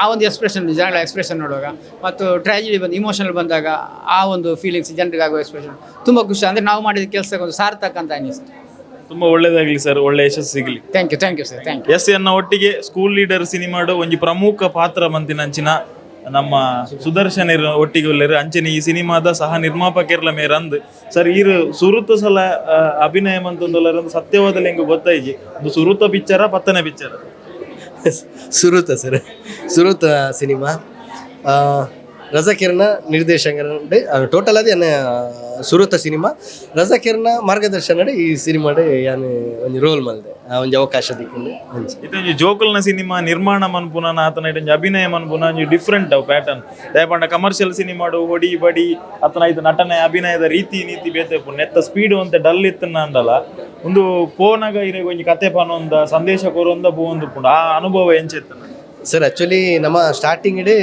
ಆ ಒಂದು ಎಕ್ಸ್ಪ್ರೆಷನ್ ಜನಗಳ ಎಕ್ಸ್ಪ್ರೆಷನ್ ನೋಡುವಾಗ. ಮತ್ತು ಟ್ರ್ಯಾಜಿಡಿ ಬಂದು ಇಮೋಷನಲ್ ಬಂದಾಗ ಆ ಒಂದು ಫೀಲಿಂಗ್ಸ್ ಜನರಿಗಾಗುವ ಎಕ್ಸ್ಪ್ರೆಷನ್ ತುಂಬ ಖುಷಿ. ಅಂದರೆ ನಾವು ಮಾಡಿದ ಕೆಲಸಕ್ಕೆ ಒಂದು ಸಾರ್ಥಕ ಅಂತ ಅನ್ನಿಸ್ತು. ತುಂಬ ಒಳ್ಳೆಯದಾಗಲಿ ಸರ್ ಒಳ್ಳೆ ಯಶಸ್ಸು ಸಿಗಲಿ. Thank you thank you sir thank you yes ಎನ್ನ ಒಟ್ಟಿಗೆ ಸ್ಕೂಲ್ ಲೀಡರ್ ಸಿನಿಮಾಡು ಒಂದು ಪ್ರಮುಖ ಪಾತ್ರ ಮಂತಿನಂಚಿನ ನಮ್ಮ ಸುದರ್ಶನ್ ಇರ್ ಒಟ್ಟಿಗೆ ಉಳ್ಳರು ಅಂಚನೆ ಈ ಸಿನಿಮಾದ ಸಹ ನಿರ್ಮಾಪಕರ್ಲ ಮೇರೆ ಅಂದ್, ಸರ್ ಈರು ಸುರುತ ಸಲ ಅಭಿನಯ ಮಂತೊಂದುಲ್ಲರ ಸತ್ಯವಾದ ಹೆಂಗೆ ಗೊತ್ತಾಯ್ಜಿ. ಒಂದು ಸುರುತ ಪಿಕ್ಚರ, ಪತ್ತನೆ ಪಿಕ್ಚರ? ಸುರುತ, ಸರ್. ಸುರುತ ಸಿನಿಮಾ. ರಜಕಿರ್ನ ನಿರ್ದೇಶಕರಂಡೆ ಟೋಟಲ್ ಅದೇ ಸುರತ ಸಿನಿಮಾ. ರಜಕಿರಣ ಮಾರ್ಗದರ್ಶನ ಈ ಸಿನಿಮಾಡೆ ಯಾನು ಒಂದು ರೋಲ್ ಮಲ್ದೆ, ಆ ಒಂದು ಅವಕಾಶ ಇತ್ತೊಂಜಿ ಜೋಕಲ್ನ ಸಿನಿಮಾ, ನಿರ್ಮಾಣ ಮನ್ಪುನ ಆತನ ಇಟ್ಟು ಅಭಿನಯ ಮನ್ಪುನ ಒಂಜಿ ಡಿಫ್ರೆಂಟ್ ಪ್ಯಾಟರ್ನ್ ದಯಪಂಡ ಕಮರ್ಷಿಯಲ್ ಸಿನಿಮಾಡು ಹೊಡಿ, ಬಡಿ ಅತನ ಇದು ನಟನೆ, ಅಭಿನಯದ ರೀತಿ, ನೀತಿ, ಬೇತೆ ನೆತ್ತ ಸ್ಪೀಡ್ ಅಂತ ಡಲ್ ಇತ್ತನ ಅಂದಲ್ಲ. ಒಂದು ಪೋನಾಗ ಇರೋ ಒಂಜಿ ಕತೆ ಪನೊಂದ, ಸಂದೇಶ ಕೊರೊಂದ ಪುಂಡು ಆ ಅನುಭವ ಎಂಚೆತ್ತನ. ಸರ್ ಆ್ಯಕ್ಚುಲಿ ನಮ್ಮ ಸ್ಟಾರ್ಟಿಂಗ್ ಇಡೀ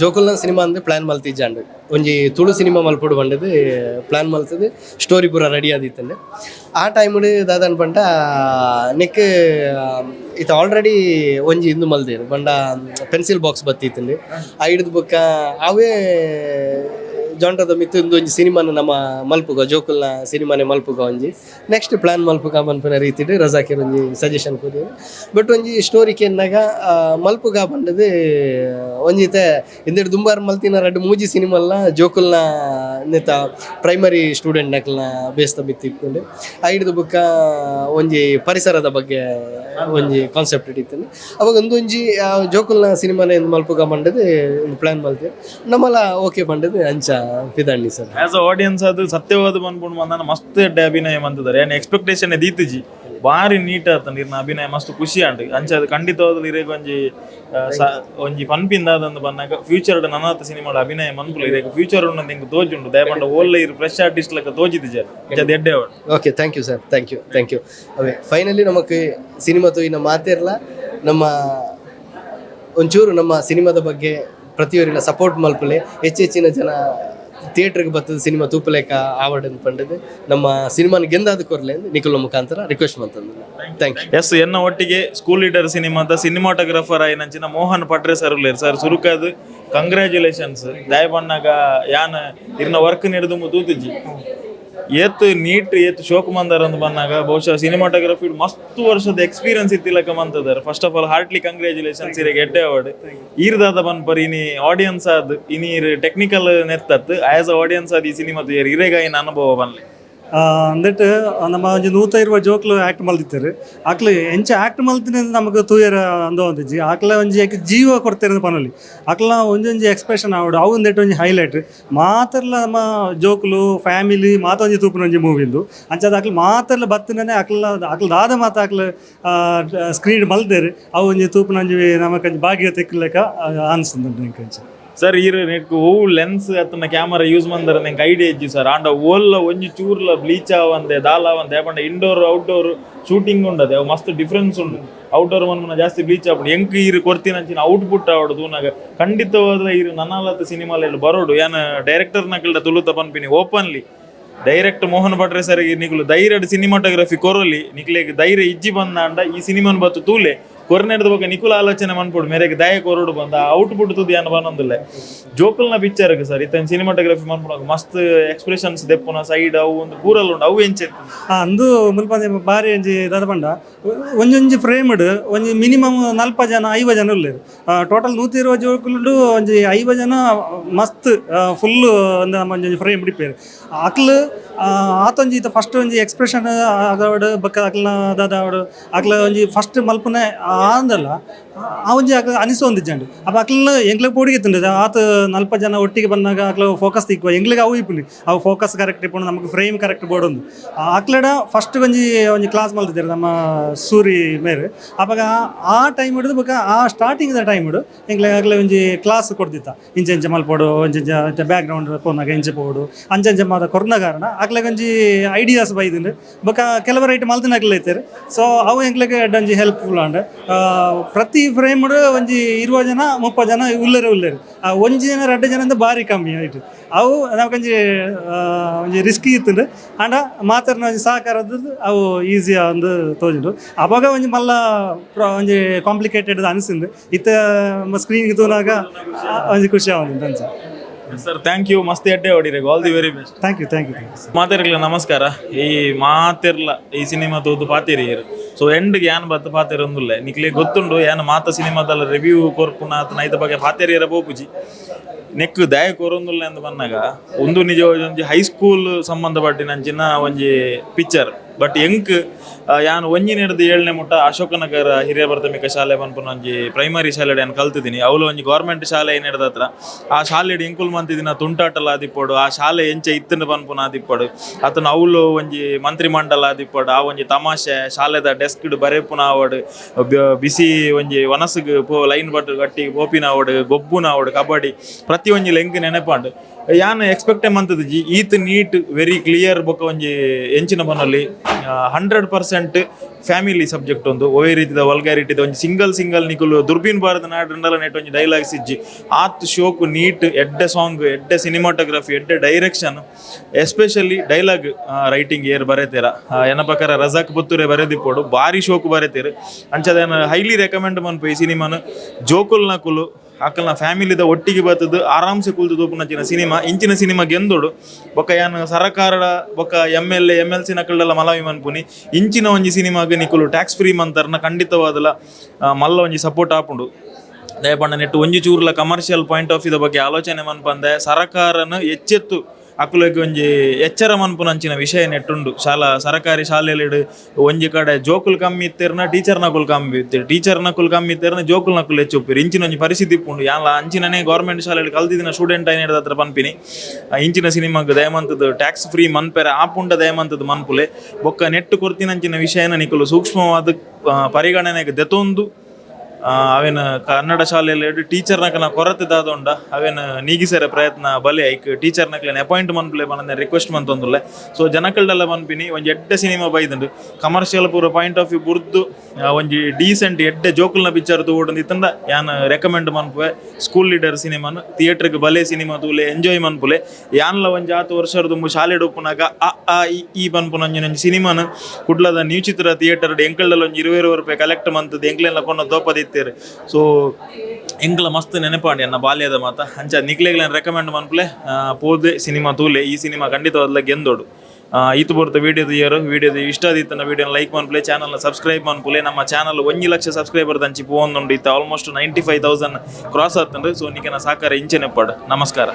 ಜೋಕುಲ್ನ ಸಿನಿಮಾ ಅಂದ್ರೆ ಪ್ಲ್ಯಾನ್ ಮಲ್ತಿಜ್ಜಾಂಡು ಒಂಜಿ ತುಳು ಸಿನಿಮಾ ಮಲ್ಪುಡು ಬಂಡದು ಪ್ಲ್ಯಾನ್ ಮಲ್ತದು ಸ್ಟೋರಿ ಪೂರ ರೆಡಿ ಆದಿತ್ತಂಡೆ ಆ ಟೈಮ್ ದಾದನ್ ಪಂಡ ನೆಕ್ ಇತ್ತು ಆಲ್ರೆಡಿ ಒಂಜಿ ಇಂದು ಮಲ್ದೇರು, ಬಂಡ ಪೆನ್ಸಿಲ್ ಬಾಕ್ಸ್ ಬತ್ತಿತ್ತಂಡೆ ಆ ಹಿಡಿದು ಬೊಕ್ಕ, ಅವೇ ಜೊಂಟದ ಮಿತ್ತು ಒಂದು ಒಂಜಿ ಸಿನಿಮಾನ ನಮ್ಮ ಮಲ್ಪುಗ, ಜೋಕುಲ್ನ ಸಿನಿಮಾನೆ ಮಲ್ಪುಗ ಒಂಜಿ. ನೆಕ್ಸ್ಟ್ ಪ್ಲಾನ್ ಮಲ್ಪುಗ ಮನ್ಪುನ ರೀತಿಡ್ ರಜಾಕಿರ್ ಒಂಜಿ ಸಜೆಷನ್ ಕೊಡಿ ಬಟ್ ಒಂಜಿ ಸ್ಟೋರಿ ಕೆನ್ನಾಗ ಮಲ್ಪುಗ ಬಂಡದು ಒಂಜಿತೆ ಇಂದೆಡ್ ದುಂಬಾರ್ ಮಲ್ತಿನ ರಡ್ಡು ಮೂಜಿ ಸಿನಿಮಲ್ನ ಜೋಕುಲ್ನ ನೆತ ಪ್ರೈಮರಿ ಸ್ಟೂಡೆಂಟ್ ನಕಲ್ನ ಬೇಸ್ತ ಮಿತ್ತು ಇಟ್ಕೊಂಡು. ಆ ಹಿಡಿದು ಬುಕ್ಕ, ಒಂಜಿ ಪರಿಸರದ ಬಗ್ಗೆ ಒಂಜಿ ಕಾನ್ಸೆಪ್ಟ್ ಹಿಡಿತಾನೆ ಅವಾಗ ಒಂದು ಒಂಜಿ, ಆ, ಜೋಕುಲ್ನ ಸಿನಿಮಾನ ಮಲ್ಪುಗ ಬಂಡದು ಪ್ಲಾನ್ ಮಲ್ತೇವೆ ನಮ್ಮಲ್ಲ ಓಕೆ ಬಂಡದು ಅಂಚ. ಪಿದಂಡಿ ಸರ್ ಆಸ್ ಅ ಆಡಿಯನ್ಸ್ ಅದು ಸತ್ಯವಾದ ಬಂದ್ಬಿಟ್ಟು ಬಂದ ಮಸ್ತ್ ಎಡ್ಡೆ ಅಭಿನಯ ಬಂದಿದ್ದಾರೆ ಏನು ಎಕ್ಸ್ಪೆಕ್ಟೇಷನ್ ದೀತಿಜಿ ಭಾರಿ ನೀಟ್ ಆತ ಇರ್ನ ಅಭಿನಯ ಮಸ್ತ್ ಖುಷಿ ಅಂಡ್ ಅಂಚೆ ಅದು ಖಂಡಿತವಾದ ಇರೇಗ ಒಂಜಿ ಒಂಜಿ ಪನ್ಪಿಂದ ಪನ್ಪಿಂದಾದಂದು ಬಂದಾಗ ಫ್ಯೂಚರ್ ನನಾತ ಸಿನಿಮಾ ಅಭಿನಯ ಮನ್ಪುಲ ಇರೇಗ ಫ್ಯೂಚರ್ ಉಂಡು ನಿಂಗೆ ತೋಜುಂಡು ದಯಪಂಡ ಓಲ್ಲ ಇರು ಫ್ರೆಶ್ ಆರ್ಟಿಸ್ಟ್ ಲೆಕ್ಕ ತೋಜಿದ್ದೆ ಅದು ಎಡ್ಡೆ ಅವಳು okay thank you sir thank you thank you okay finally ನಮಗೆ ಸಿನಿಮಾ ತೋಯಿನ ಇರಲ್ಲ ನಮ್ಮ ಒಂಚೂರು ನಮ್ಮ ಸಿನಿಮಾದ ಬಗ್ಗೆ ಪ್ರತಿಯೊರಿನ ಸಪೋರ್ಟ್ ಮಲ್ಪಲೆ. ಹೆಚ್ಚೆಚ್ಚಿನ ಜನ ಥಿಯೇಟ್ರಿಗೆ ಬರ್ತದ ಸಿನಿಮಾ ತೂಪಲೇಕ ಅನ್ನು ಪಂಡದು ನಮ್ಮ ಸಿನಿಮಾನ ಗೆಂದಾದ ಕೊರ್ಲೆ ನಿಖಿಲ್ ಮುಖಾಂತರ ರಿಕ್ವೆಸ್ಟ್ ಮಾಡ್ತಂದು ಥ್ಯಾಂಕ್ ಯು ಎಸ್, ಎನ್ನ ಒಟ್ಟಿಗೆ ಸ್ಕೂಲ್ ಲೀಡರ್ ಸಿನಿಮಾದ ಸಿನಿಮಾಟೋಗ್ರಫರ್ ಆಯ್ನಂಚಿನ ಮೋಹನ್ ಪಟ್ರೆ ಸರ್ ಉಲ್ಲೇರ್. ಸರ್ ಸುರುಕದ್ ಕಂಗ್ರ್ಯಾಚುಲೇಷನ್ಸ್ ದಯಬಣ್ಣಗ ಯಾನ ಇರ್ನ ವರ್ಕ್ ನಡೆದು ತೂತಿಜ್ಜಿ ಏತ್ ನೀಟ್ ಏತ್ ಶೋಕ್ ಮಂದರ್ ಅಂತ ಬಂದಾಗ ಬಹುಶಃ ಸಿನಿಮಾಟೋಗ್ರಫಿ ಮಸ್ತ್ ವರ್ಷದ ಎಕ್ಸ್ಪೀರಿಯನ್ಸ್ ಇತ್ತಿಲಕ ಕಮಂತದರ್ first of all heartly congratulations ಸೀರೆ ಎಡ್ಡೆ ಅವಾರ್ಡ್ ಈರ್ದಾದ ಬನ್ಪರ್ ಇನಿ ಆಡಿಯನ್ಸ್ ಆದ್, ಇನಿ ಟೆಕ್ನಿಕಲ್ ನೆತ್ತತ್ ಆಸ್ ಅ ಆಡಿಯನ್ಸ್ ಆದ್ ಈ ಸಿನಿಮಾ ಇರೆಗ ಇನ್ ಅನುಭವ ಬನ್ಲಿ ಅಂದಟ್ಟು ನಮ್ಮ ಒಂಜಿ ನೂತ ಇರುವ ಜೋಕ್ಲು ಆಕ್ಟ್ ಮಲ್ದಿತ್ತೇರು ಆಕ್ಲು ಎಂಚ ಆಕ್ಟ್ ಮಲ್ತಿನ ನಮಗೆ ತೂಯರ ಅಂದ ಒಂದಿಜ್ಜಿ ಆಕ್ಲ ಒಂಜಿ ಆಕೆ ಜೀವ ಕೊಡ್ತೇನೆ ಪನೊಲಿ. ಆಕ್ಲ ಒಂಜೊಂಜಿ ಎಕ್ಸ್ಪ್ರೆಷನ್ ಆವಡು ಅವು ಒಂದೆಟ್ಟು ಒಂಜಿ ಹೈಲೈಟ್ ಮಾತರ್ಲ ನಮ್ಮ ಜೋಕ್ಲು ಫ್ಯಾಮಿಲಿ ಮಾತೊಂಜಿ ತೂಪಿನ ಒಂಜಿ ಮೂವಿಂದು ಅಂಚಾದ ಆಕ್ಲು ಮಾತರ್ಲ ಬತ್ತಿನೇ ಆಕ್ಲ ಆಕ್ಲ ದಾದ ಮಾತ ಆಕ್ಲ ಸ್ಕ್ರೀನ್ ಮಲ್ದೇರು ಅವು ಒಂಜಿ ತೂಪಿನ ಒಂಜಿ ನಮಕ್ ಭಾಗ್ಯ ತೆಕ್ಕಲೆಕ್ಕ ಅನ್ಸ್ತಂದು ನಿಂಗೆ ಸರ್, ಈ ನೆಕ್ ಓವು ಲೆನ್ಸ್ ಅತ್ತನ ಕ್ಯಾಮರಾ ಯೂಸ್ ಮಂದರ ನೆಂಕ್ ಐಡಿಯಾ ಇಜ್ಜಿ ಸರ್. ಆಂಡ ಓಲ್ಲ ಒಂಜಿ ಚೂರ್ಲ ಬ್ಲೀಚ್ ಆವಂದೆ, ದಾಲ ಆವಂದೆ ಯಾಪಂಡ ಇಂಡೋರ್ ಔಟ್ಡೋರ್ ಶೂಟಿಂಗ್ ಉಂಡದೆ, ಅವು ಮಸ್ತ್ ಡಿಫ್ರೆನ್ಸ್ ಉಂಡು. ಔಟ್ಡೋರ್ ಮನ್ಮನ ಜಾಸ್ತಿ ಬ್ಲೀಚ್ ಆಗ್ಬಿಡು ಎಂಕ್ ಈರ್ ಕೊಡ್ತೀನಂಚಿನ ಔಟ್ಪುಟ್ ಆವಡು ನಾಗ ಖಂಡಿತವಾದ ಇರು ನನಾಲತ ಸಿನಿಮಾಲೆಲ್ಲ ಬರೋಡು. ಯಾನ ಡೈರೆಕ್ಟರ್ ನಕಲ್ಡ ತುಳುತ ಪನ್ಪಿನಿ ಓಪನ್ಲಿ ಡೈರೆಕ್ಟ್ ಮೋಹನ್ ಭಟ್ರೆ ಸರ್ ನಿಕ್ಲು ಧೈರ್ಯ ಸಿನಿಮಾಟೋಗ್ರಫಿ ಕೊರಲಿ. ನಿಕ್ಲೆಗ್ ಧೈರ್ಯ ಇಜ್ಜಿ ಬಂದಾಂಡ ಈ ಸಿನಿಮಾನ್ ಬತ್ತು ತೂಲೆ. ಕೊರ್ನೆಡ್ದ ಬಗ್ಗೆ ನಿಕುಲ ಆಲೋಚನೆ ಮಾಡ್ಬಿಡು, ಮೇರೆಗೆ ದಯ ಕೊರಡು ಬಂದ ಔಟ್ಪುಟ್ ತುದಿ ಅನ್ನ ಜೋಕಲ್ನ ಪಿಕ್ಚರ್ ಸರ್ ಇತ್ತ ಸಿನಿಮಾಟೋಗ್ರಫಿ ಮಾಡ್ಬಿಡೋ ಮಸ್ತ್ ಎಕ್ಸ್ಪ್ರೆಷನ್ಸ್ ದೆಪ್ಪುನ ಸೈಡ್ ಅವು ಒಂದು ಕೂರಲ್ಲಿ ಉಂಡು ಅವು ಎಂಚೆ ಅಂದು ಮುಲ್ಪ ಬಾರಿ ಎಂಜಿ ದಾದ ಪಂಡ. ಒಂಜೊಂಜಿ ಫ್ರೇಮ್ಡ್ ಒಂಜಿ ಮಿನಿಮಮ್ ನಲ್ಪ ಜನ ಐವ ಜನ ಉಲ್ಲೇರು ಟೋಟಲ್ ನೂತಿ ಇರುವ ಜೋಕುಲು ಒಂಜಿ ಐವ ಜನ ಮಸ್ತ್ ಫುಲ್ ಒಂದು ನಮ್ಮ ಒಂಜೊಂಜಿ ಫ್ರೇಮ್ ಬಿಡಿಪೇರು ಅಕ್ಲು ಆತೊಂಜಿ ಇತ್ತ ಫಸ್ಟ್ ಒಂಜಿ ಎಕ್ಸ್ಪ್ರೆಷನ್ ಆದವಡು ಬಕ್ಕ ಅಕ್ಲ ದಾದವಡು ಅಕ್ಲ ಒಂಜಿ ಫಸ್ಟ್ ಮಲ್ಪನೆ ఆంధ్రలో ಆ ಒಂಜಿ ಅಕ್ಲ ಅನಿಸೋ ಒಂದಿಜ್ಜಂಡು ಅಪ್ಪ ಅಕ್ಲ ಎಂಗ್ಲಿಗೆ ಪೋಡಿಗೆ ಆತ ನಲ್ಪ ಜನ ಒಟ್ಟಿಗೆ ಬಂದಾಗ ಅಕ್ಲ ಫೋಕಸ್ ತಿಕ್ಕುವ ಎಂಗ್ಲಿಗೆ ಅವು ಇಪ್ಪುನಿ ಅವು ಫೋಕಸ್ ಕರೆಕ್ಟ್ ಇಪ್ಪುಂಡು, ನಮಗೆ ಫ್ರೇಮ್ ಕರೆಕ್ಟ್ ಬೋಡೊಂದು ಅಕ್ಲಡ ಫಸ್ಟ್ ಒಂಜಿ ಒಂಜಿ ಕ್ಲಾಸ್ ಮಲ್ತಿದ್ದಾರೆ ನಮ್ಮ ಸೂರಿ ಮೇರೆ. ಅವಾಗ ಆ ಟೈಮ್ ಹಿಡಿದು ಬೇಕಾ ಆ ಸ್ಟಾರ್ಟಿಂಗ್ ಟೈಮ್ ಹಿಡು ಎಂಗ್ಲೆ ಅಕ್ಲೆ ಒಂಜಿ ಕ್ಲಾಸ್ ಕೊಡ್ದಿತ್ತ ಇಂಚ ಇಂಚ ಮಲ್ಪೋಡು ಒಂಚ ಬ್ಯಾಕ್ ಗ್ರೌಂಡ್ ಪೋನಾಗ ಇಂಜೆ ಪೋಡು ಅಂಚಂಚ ಮಾದ ಕೊರೋನ ಕಾರಣ ಆಗ್ಲಾಗ ಒಂಜಿ ಐಡಿಯಾಸ್ ಬೈದಿನ ಬೊಕ ಕೆಲವರು ಐಟಮ್ ಮಲ್ತಿನ ಐತೇರು ಸೊ ಅವು ಎಂಗ್ಲೆಗೆ ಒಂಜಿ ಹೆಲ್ಪ್ಫುಲ್ ಅಂಡ್ ಪ್ರತಿ ಫ್ರೇಮ್ ಒಂಜಿ ಇರುವ ಜನ ಮುಪ್ಪ ಜನ ಉಲ್ಲೇರು ಉಲ್ಲೇರು ಆ ಒಂಜಿ ಜನ ರಡ್ಡ ಜನ ಭಾರಿ ಕಮ್ಮಿ ಆಯ್ತು ಅವು ನಮ್ಗೊಂಜಿ ಒಂಜಿ ರಿಸ್ಕಿ ಇತ್ತು ಆಂಡ ಮಾತಾಡಿನ ಒಂಜಿ ಸಹಕಾರದ್ದು ಅವು ಈಸಿ ಒಂದು ತೋಜುಂಡು. ಅವಾಗ ಒಂಜಿ ಮಲ್ಲ ಒಂಜಿ ಕಾಂಪ್ಲಿಕೇಟೆಡ್ ಅನಿಸಿಂದು. ಇತ್ತ ಸ್ಕ್ರೀನ್ಗೆ ತೂನಾಗ ಒಂಜಿ ಖುಷಿ ಆವಂದು ಅನ್ಸ ಸರ್ ಥ್ಯಾಂಕ್ ಯು ಮಸ್ತ್ ಎಡ್ಡೆ ಹೊಡಿರಿ. All the very best thank you thank you ಮಾತಿರ್ಲ ನಮಸ್ಕಾರ. ಈ ಮಾತಿರ್ಲ ಈ ಸಿನಿಮಾ ತೋದು ಪಾತಿರಿ ಸೊ ಎಂಡ್ಗೆ ಬತ್ ಬತ್ತ ಪಾತಿರೊಂದುಲ್ಲೆ ನಿಕ್ಲೆ ಗೊತ್ತುಂಡು ಯಾನ್ ಮಾತ ಸಿನಿಮಾದಲ್ಲ ರಿವ್ಯೂ ಕೊರ್ಪುನ ಆತನ ಐತ ಬಗ್ಗೆ ಪಾತಿರಿಯರ ಬೋಪುಜಿ ನೆಕ್ ದಯ ಕೊರೊಂದುಲ್ಲೆ ಎಂದು ಬಂದಾಗ ಒಂದು ನಿಜ ಒಂಜಿ ಹೈಸ್ಕೂಲ್ ಸಂಬಂಧಪಟ್ಟಿನಂಚಿನ ಒಂಜಿ ಪಿಕ್ಚರ್ ಬಟ್ ಎಂಕ್ ಯಾನು ಒಂಜಿ ನಡೆದು ಏಳನೇ ಮುಟ್ಟ ಅಶೋಕನಗರ ಹಿರಿಯ ಪ್ರಾಥಮಿಕ ಶಾಲೆ ಪನ್ಪುನ ಒಂಜಿ ಪ್ರೈಮರಿ ಶಾಲೆ ಯಾನ್ ಕಲ್ತಿದ್ದೀನಿ ಅವಳು ಒಂಜಿ ಗೌರ್ಮೆಂಟ್ ಶಾಲೆ ಏನು ಹಿಡ್ದ ಹತ್ರ. ಆ ಶಾಲೆ ಇಂಕುಲ್ ಮಂತಿದಿನ ತುಂಟಾಟಲ ಆದಿಪ್ಪಡು, ಆ ಶಾಲೆ ಎಂಚೆ ಇತ್ತನ ಪನ್ಪುನ ಆದಿಪ್ಪಡು. ಅತನ ಅವಳು ಒಂಜಿ ಮಂತ್ರಿ ಮಂಡಲ ಆದಿಪ್ಪಡು, ಆ ಒಂಜಿ ತಮಾಷೆ ಶಾಲೆದ ಡೆಸ್ಕ್ ಬರೆಪುನಾವಡು ಬಿಸಿ ಒಂಜಿ ವನಸ್ಗೆ ಪೋ, ಲೈನ್ ಬಟ್, ಗಟ್ಟಿ ಪೋಪಿನ ಆವಡು ಗೊಬ್ಬುನ ಕಬಡ್ಡಿ ಪ್ರತಿ ಒಂಜಿ ಲೆಂಕ್ ನೆನಪಾಂಡು. ಯಾನ್ ಎಕ್ಸ್ಪೆಕ್ಟ್ ಮಂತದ ಜಿ, ಈತ್ ನೀಟ್ ವೆರಿ ಕ್ಲಿಯರ್ ಬೊಕ ಒಂಜಿ ಎಂಚಿನ ಬನ್ನಲ್ಲಿ ಹಂಡ್ರೆಡ್ ಪರ್ಸೆಂಟ್ ಫ್ಯಾಮಿಲಿ ಸಬ್ಜೆಕ್ಟ್ ಒಂದು. ಒವೇ ರೀತಿದ ವಲ್ಗಾರಿಟಿದ ಒಂಜಿ ಸಿಂಗಲ್ ಸಿಂಗಲ್ ನಿಕುಲು ದುರ್ಬೀನ್ ಭಾರತ ನಾಡ್ರಿಂದಲ ನೆಟ್ ಒಂಜಿ ಡೈಲಾಗ್ಸ್ ಇಜ್ಜಿ ಆತ್ ಶೋಕು ನೀಟ್, ಎಡ್ಡೆ ಸಾಂಗ್ ಎಡ್ಡೆ ಸಿನಿಮಾಟೋಗ್ರಫಿ ಎಡ್ಡೆ ಡೈರೆಕ್ಷನ್ ಎಸ್ಪೆಷಲಿ ಡೈಲಾಗ್ ರೈಟಿಂಗ್ ಏರ್ ಬರೆತೀರ. ಎನ್ನ ಪ್ರಕಾರ ರಜಾಕ್ ಪುತ್ತೂರೆ ಬರೆದಿಪ್ಪೋಡು, ಭಾರಿ ಶೋಕು ಬರೆತೀರು. ಅಂಚದೇನು ಹೈಲಿ ರೆಕಮೆಂಡ್ ಮನ್ಪು ಈ ಸಿನಿಮಾನು ಜೋಕುಲ್ ಕುಲು ಅಕ್ಕಲ್ನ ಫ್ಯಾಮಿಲಿದ ಒಟ್ಟಿಗೆ ಬರ್ತದ್ದು, ಆರಾಮ್ಸೆ ಕುಲ್ದು ತೂಪುನಂಚಿನ ಸಿನಿಮಾ. ಇಂಚಿನ ಸಿನಿಮಾ ಗೆಂದೋಡು. ಬೊಕ್ಕ ಯಾನ್ ಸರಕಾರದ ಬೊಕ್ಕ M L A M L C ನಕಲ್ಲೆಲ್ಲ ಮಲವಿ ಮನ್ಪುನಿ ಇಂಚಿನ ಒಂಜಿ ಸಿನಿಮಾಗೆ ನಿಕುಲು ಟ್ಯಾಕ್ಸ್ ಫ್ರೀ ಮಂತರ್ನ ಖಂಡಿತವಾದಲ ಮಲ್ಲ ಒಂಜಿ ಸಪೋರ್ಟ್ ಆಪುಂಡು. ದಯಪಂಡ ನೆಟ್ಟು ಒಂಜಿ ಚೂರ್ಲ ಕಮರ್ಷಿಯಲ್ ಪಾಯಿಂಟ್ ಆಫ್ ಇದ ಬಗ್ಗೆ ಆಲೋಚನೆ ಮನ್ಪಂದೆ. ಸರಕಾರನ ಎಚ್ಚೆತ್ತು ಅಕ್ಕುಲಗೆ ಒಂಜಿ ಎಚ್ಚರ ಮನ್ಪುನಂಚಿನ ವಿಷಯ ನೆಟ್ಟುಂಡು. ಶಾಲಾ, ಸರಕಾರಿ ಶಾಲೆಯಲ್ಲಿ ಒಂಜಿ ಕಡೆ ಜೋಕುಲ್ ಕಮ್ಮಿ ಇತ್ತಿರ್ನ ಟೀಚರ್ ನಕುಲ್ ಕಮ್ಮಿ ಇತ್ತಿರ್. ಟೀಚರ್ ನಕುಲ್ ಕಮ್ಮಿ ಇತ್ತಿರ್ನ ಜೋಕುಲ್ ನಕುಲ್ ಹೆಚ್ಚು ಇಂಚಿನ ಒಂಜಿ ಪರಿಸ್ಥಿತಿ ಇಪ್ಪುಂಡು. ಯಾಲ ಅಂಚಿನನೇ ಗೌರ್ಮೆಂಟ್ ಶಾಲೆಯಲ್ಲಿ ಕಲ್ತಿದ್ದಿನ ಸ್ಟೂಡೆಂಟ್ ಐನ್ ಹತ್ರ ಪನ್ಪಿನಿ. ಇಂಚಿನ ಸಿನಿಮಾಗ್ ದಯಮಂತದ ಟ್ಯಾಕ್ಸ್ ಫ್ರೀ ಮನ್ಪೆರೆ ಆಪುಂಡ ದಯಮಂತದ ಮನ್ಪುಲೆ. ಬೊಕ್ಕ ನೆಟ್ಟು ಕೊರ್ತಿನಂಚಿನ ವಿಷಯನ ನಿಕುಲು ಸೂಕ್ಷ್ಮವಾದ ಪರಿಗಣನೆಗೆ ದೆತೊಂದು. ಅವೇನು ಕನ್ನಡ ಶಾಲೆಯಲ್ಲಿ ಟೀಚರ್ ನಕನ ಕೊರತೆ ದಾದೊಂಡ ಅವೇನು ನೀಗಿಸರೆ ಪ್ರಯತ್ನ ಬಲೆ ಐಕ್ ಟೀಚರ್ ನಕ್ಲೆನ್ ಅಪಾಯಿಂಟ್ ಮನ್ಪ್ಲೆ ಬಂದ ರಿಕ್ವೆಸ್ಟ್ ಮಂತೊಂದುಲ್ಲೆ ಸೊ ಜನಕಲ್ಡೆಲ್ಲ ಮನ್ಪಿನಿ ಒಂಜಿ ಎಡ್ಡೆ ಸಿನಿಮಾ ಬೈದುಂಡು ಕಮರ್ಷಿಯಲ್ ಪೂರ ಪಾಯಿಂಟ್ ಆಫ್ ವ್ಯೂ ಬುರ್ದು ಆ, ಒಂಜಿ ಡೀಸೆಂಟ್ ಎಡ್ಡೆ ಜೋಕುಲ್ನ ಪಿಕ್ಚರ್ ತೂಗೊಂಡು ಇತ್ತಂದ ಯಾನ್ ರೆಕಮೆಂಡ್ ಮನ್ಪುವೆ. ಸ್ಕೂಲ್ ಲೀಡರ್ ಸಿನಿಮಾನ ಥಿಯೇಟರ್ಗೆ ಬಲೆ ಸಿನಿಮಾ ತೂಲೆ ಎಂಜಾಯ್ ಮನ್ಪುಲೆ. ಯಾನ್ಲ ಒಂಜಿ ಆತು ವರ್ಷದ ದುಂಬು ಶಾಲೆ ಉಪ್ಪುನಾಗ ಅ ಆ ಇ ಈ ಪನ್ಪುನ ಒಂಜಿ ಸಿನಿಮಾನು ಕುಡ್ಲದ ನ್ಯೂ ಚಿತ್ರ ಥಿಯೇಟರ್ ಎಂಕಲ್ಡಲ್ಲಿ ಒಂಜಿ ಇರುವೆ ರೂಪಾಯಿ ಕಲೆಕ್ಟ್ ಮಂತದ್ದು ಎಂಕ್ಲೆಲ್ಲ ಕೊಂಡ ದೋಪದಿತ್ತೇರು ಸೊ ಎಂಕ್ಲ ಮಸ್ತ್ ನೆನಪಾಂಡಿ ನನ್ನ ಬಾಲ್ಯದ ಮಾತ. ಅಂಚ ನಿಕ್ಲೆಗ್ಲೇನ್ ರೆಕಮೆಂಡ್ ಮನ್ಪುಲೆ ಪೋದೆ ಸಿನಿಮಾ ತೂಲೆ ಈ ಸಿನಿಮಾ ಖಂಡಿತವಾದ್ಲ ಗೆಂದೋಡು. ಆ, ಈತು ಬರ್ತ ವಿಡಿಯೋದ ಇಯರ್ ವೀಡಿಯೋದ ಇಷ್ಟ ಆದಿತ್ತನ ವಿಡಿಯೋನ ಲೈಕ್ ಮನ್ಪುಲೆ ಚಾನಲ್ನ ಸಬ್ಸ್ಕ್ರೈಬ್ ಮಾಡ್ಕೊಳ್ಳಿ ನಮ್ಮ ಚಾನಲ್ ಒಂದು ಲಕ್ಷ ಸಬ್ಸ್ಕ್ರೈಬರ್ ದಂಚಿ ಪೋವೊಂದುಂಡು ಇತ್ತು almost ninety five thousand cross ಆತನ್ರಿ so ನಿಕನ ಸಾಕಾರ ಇಂಚೆ ನೆಪ್ಪಾಡು. ನಮಸ್ಕಾರ.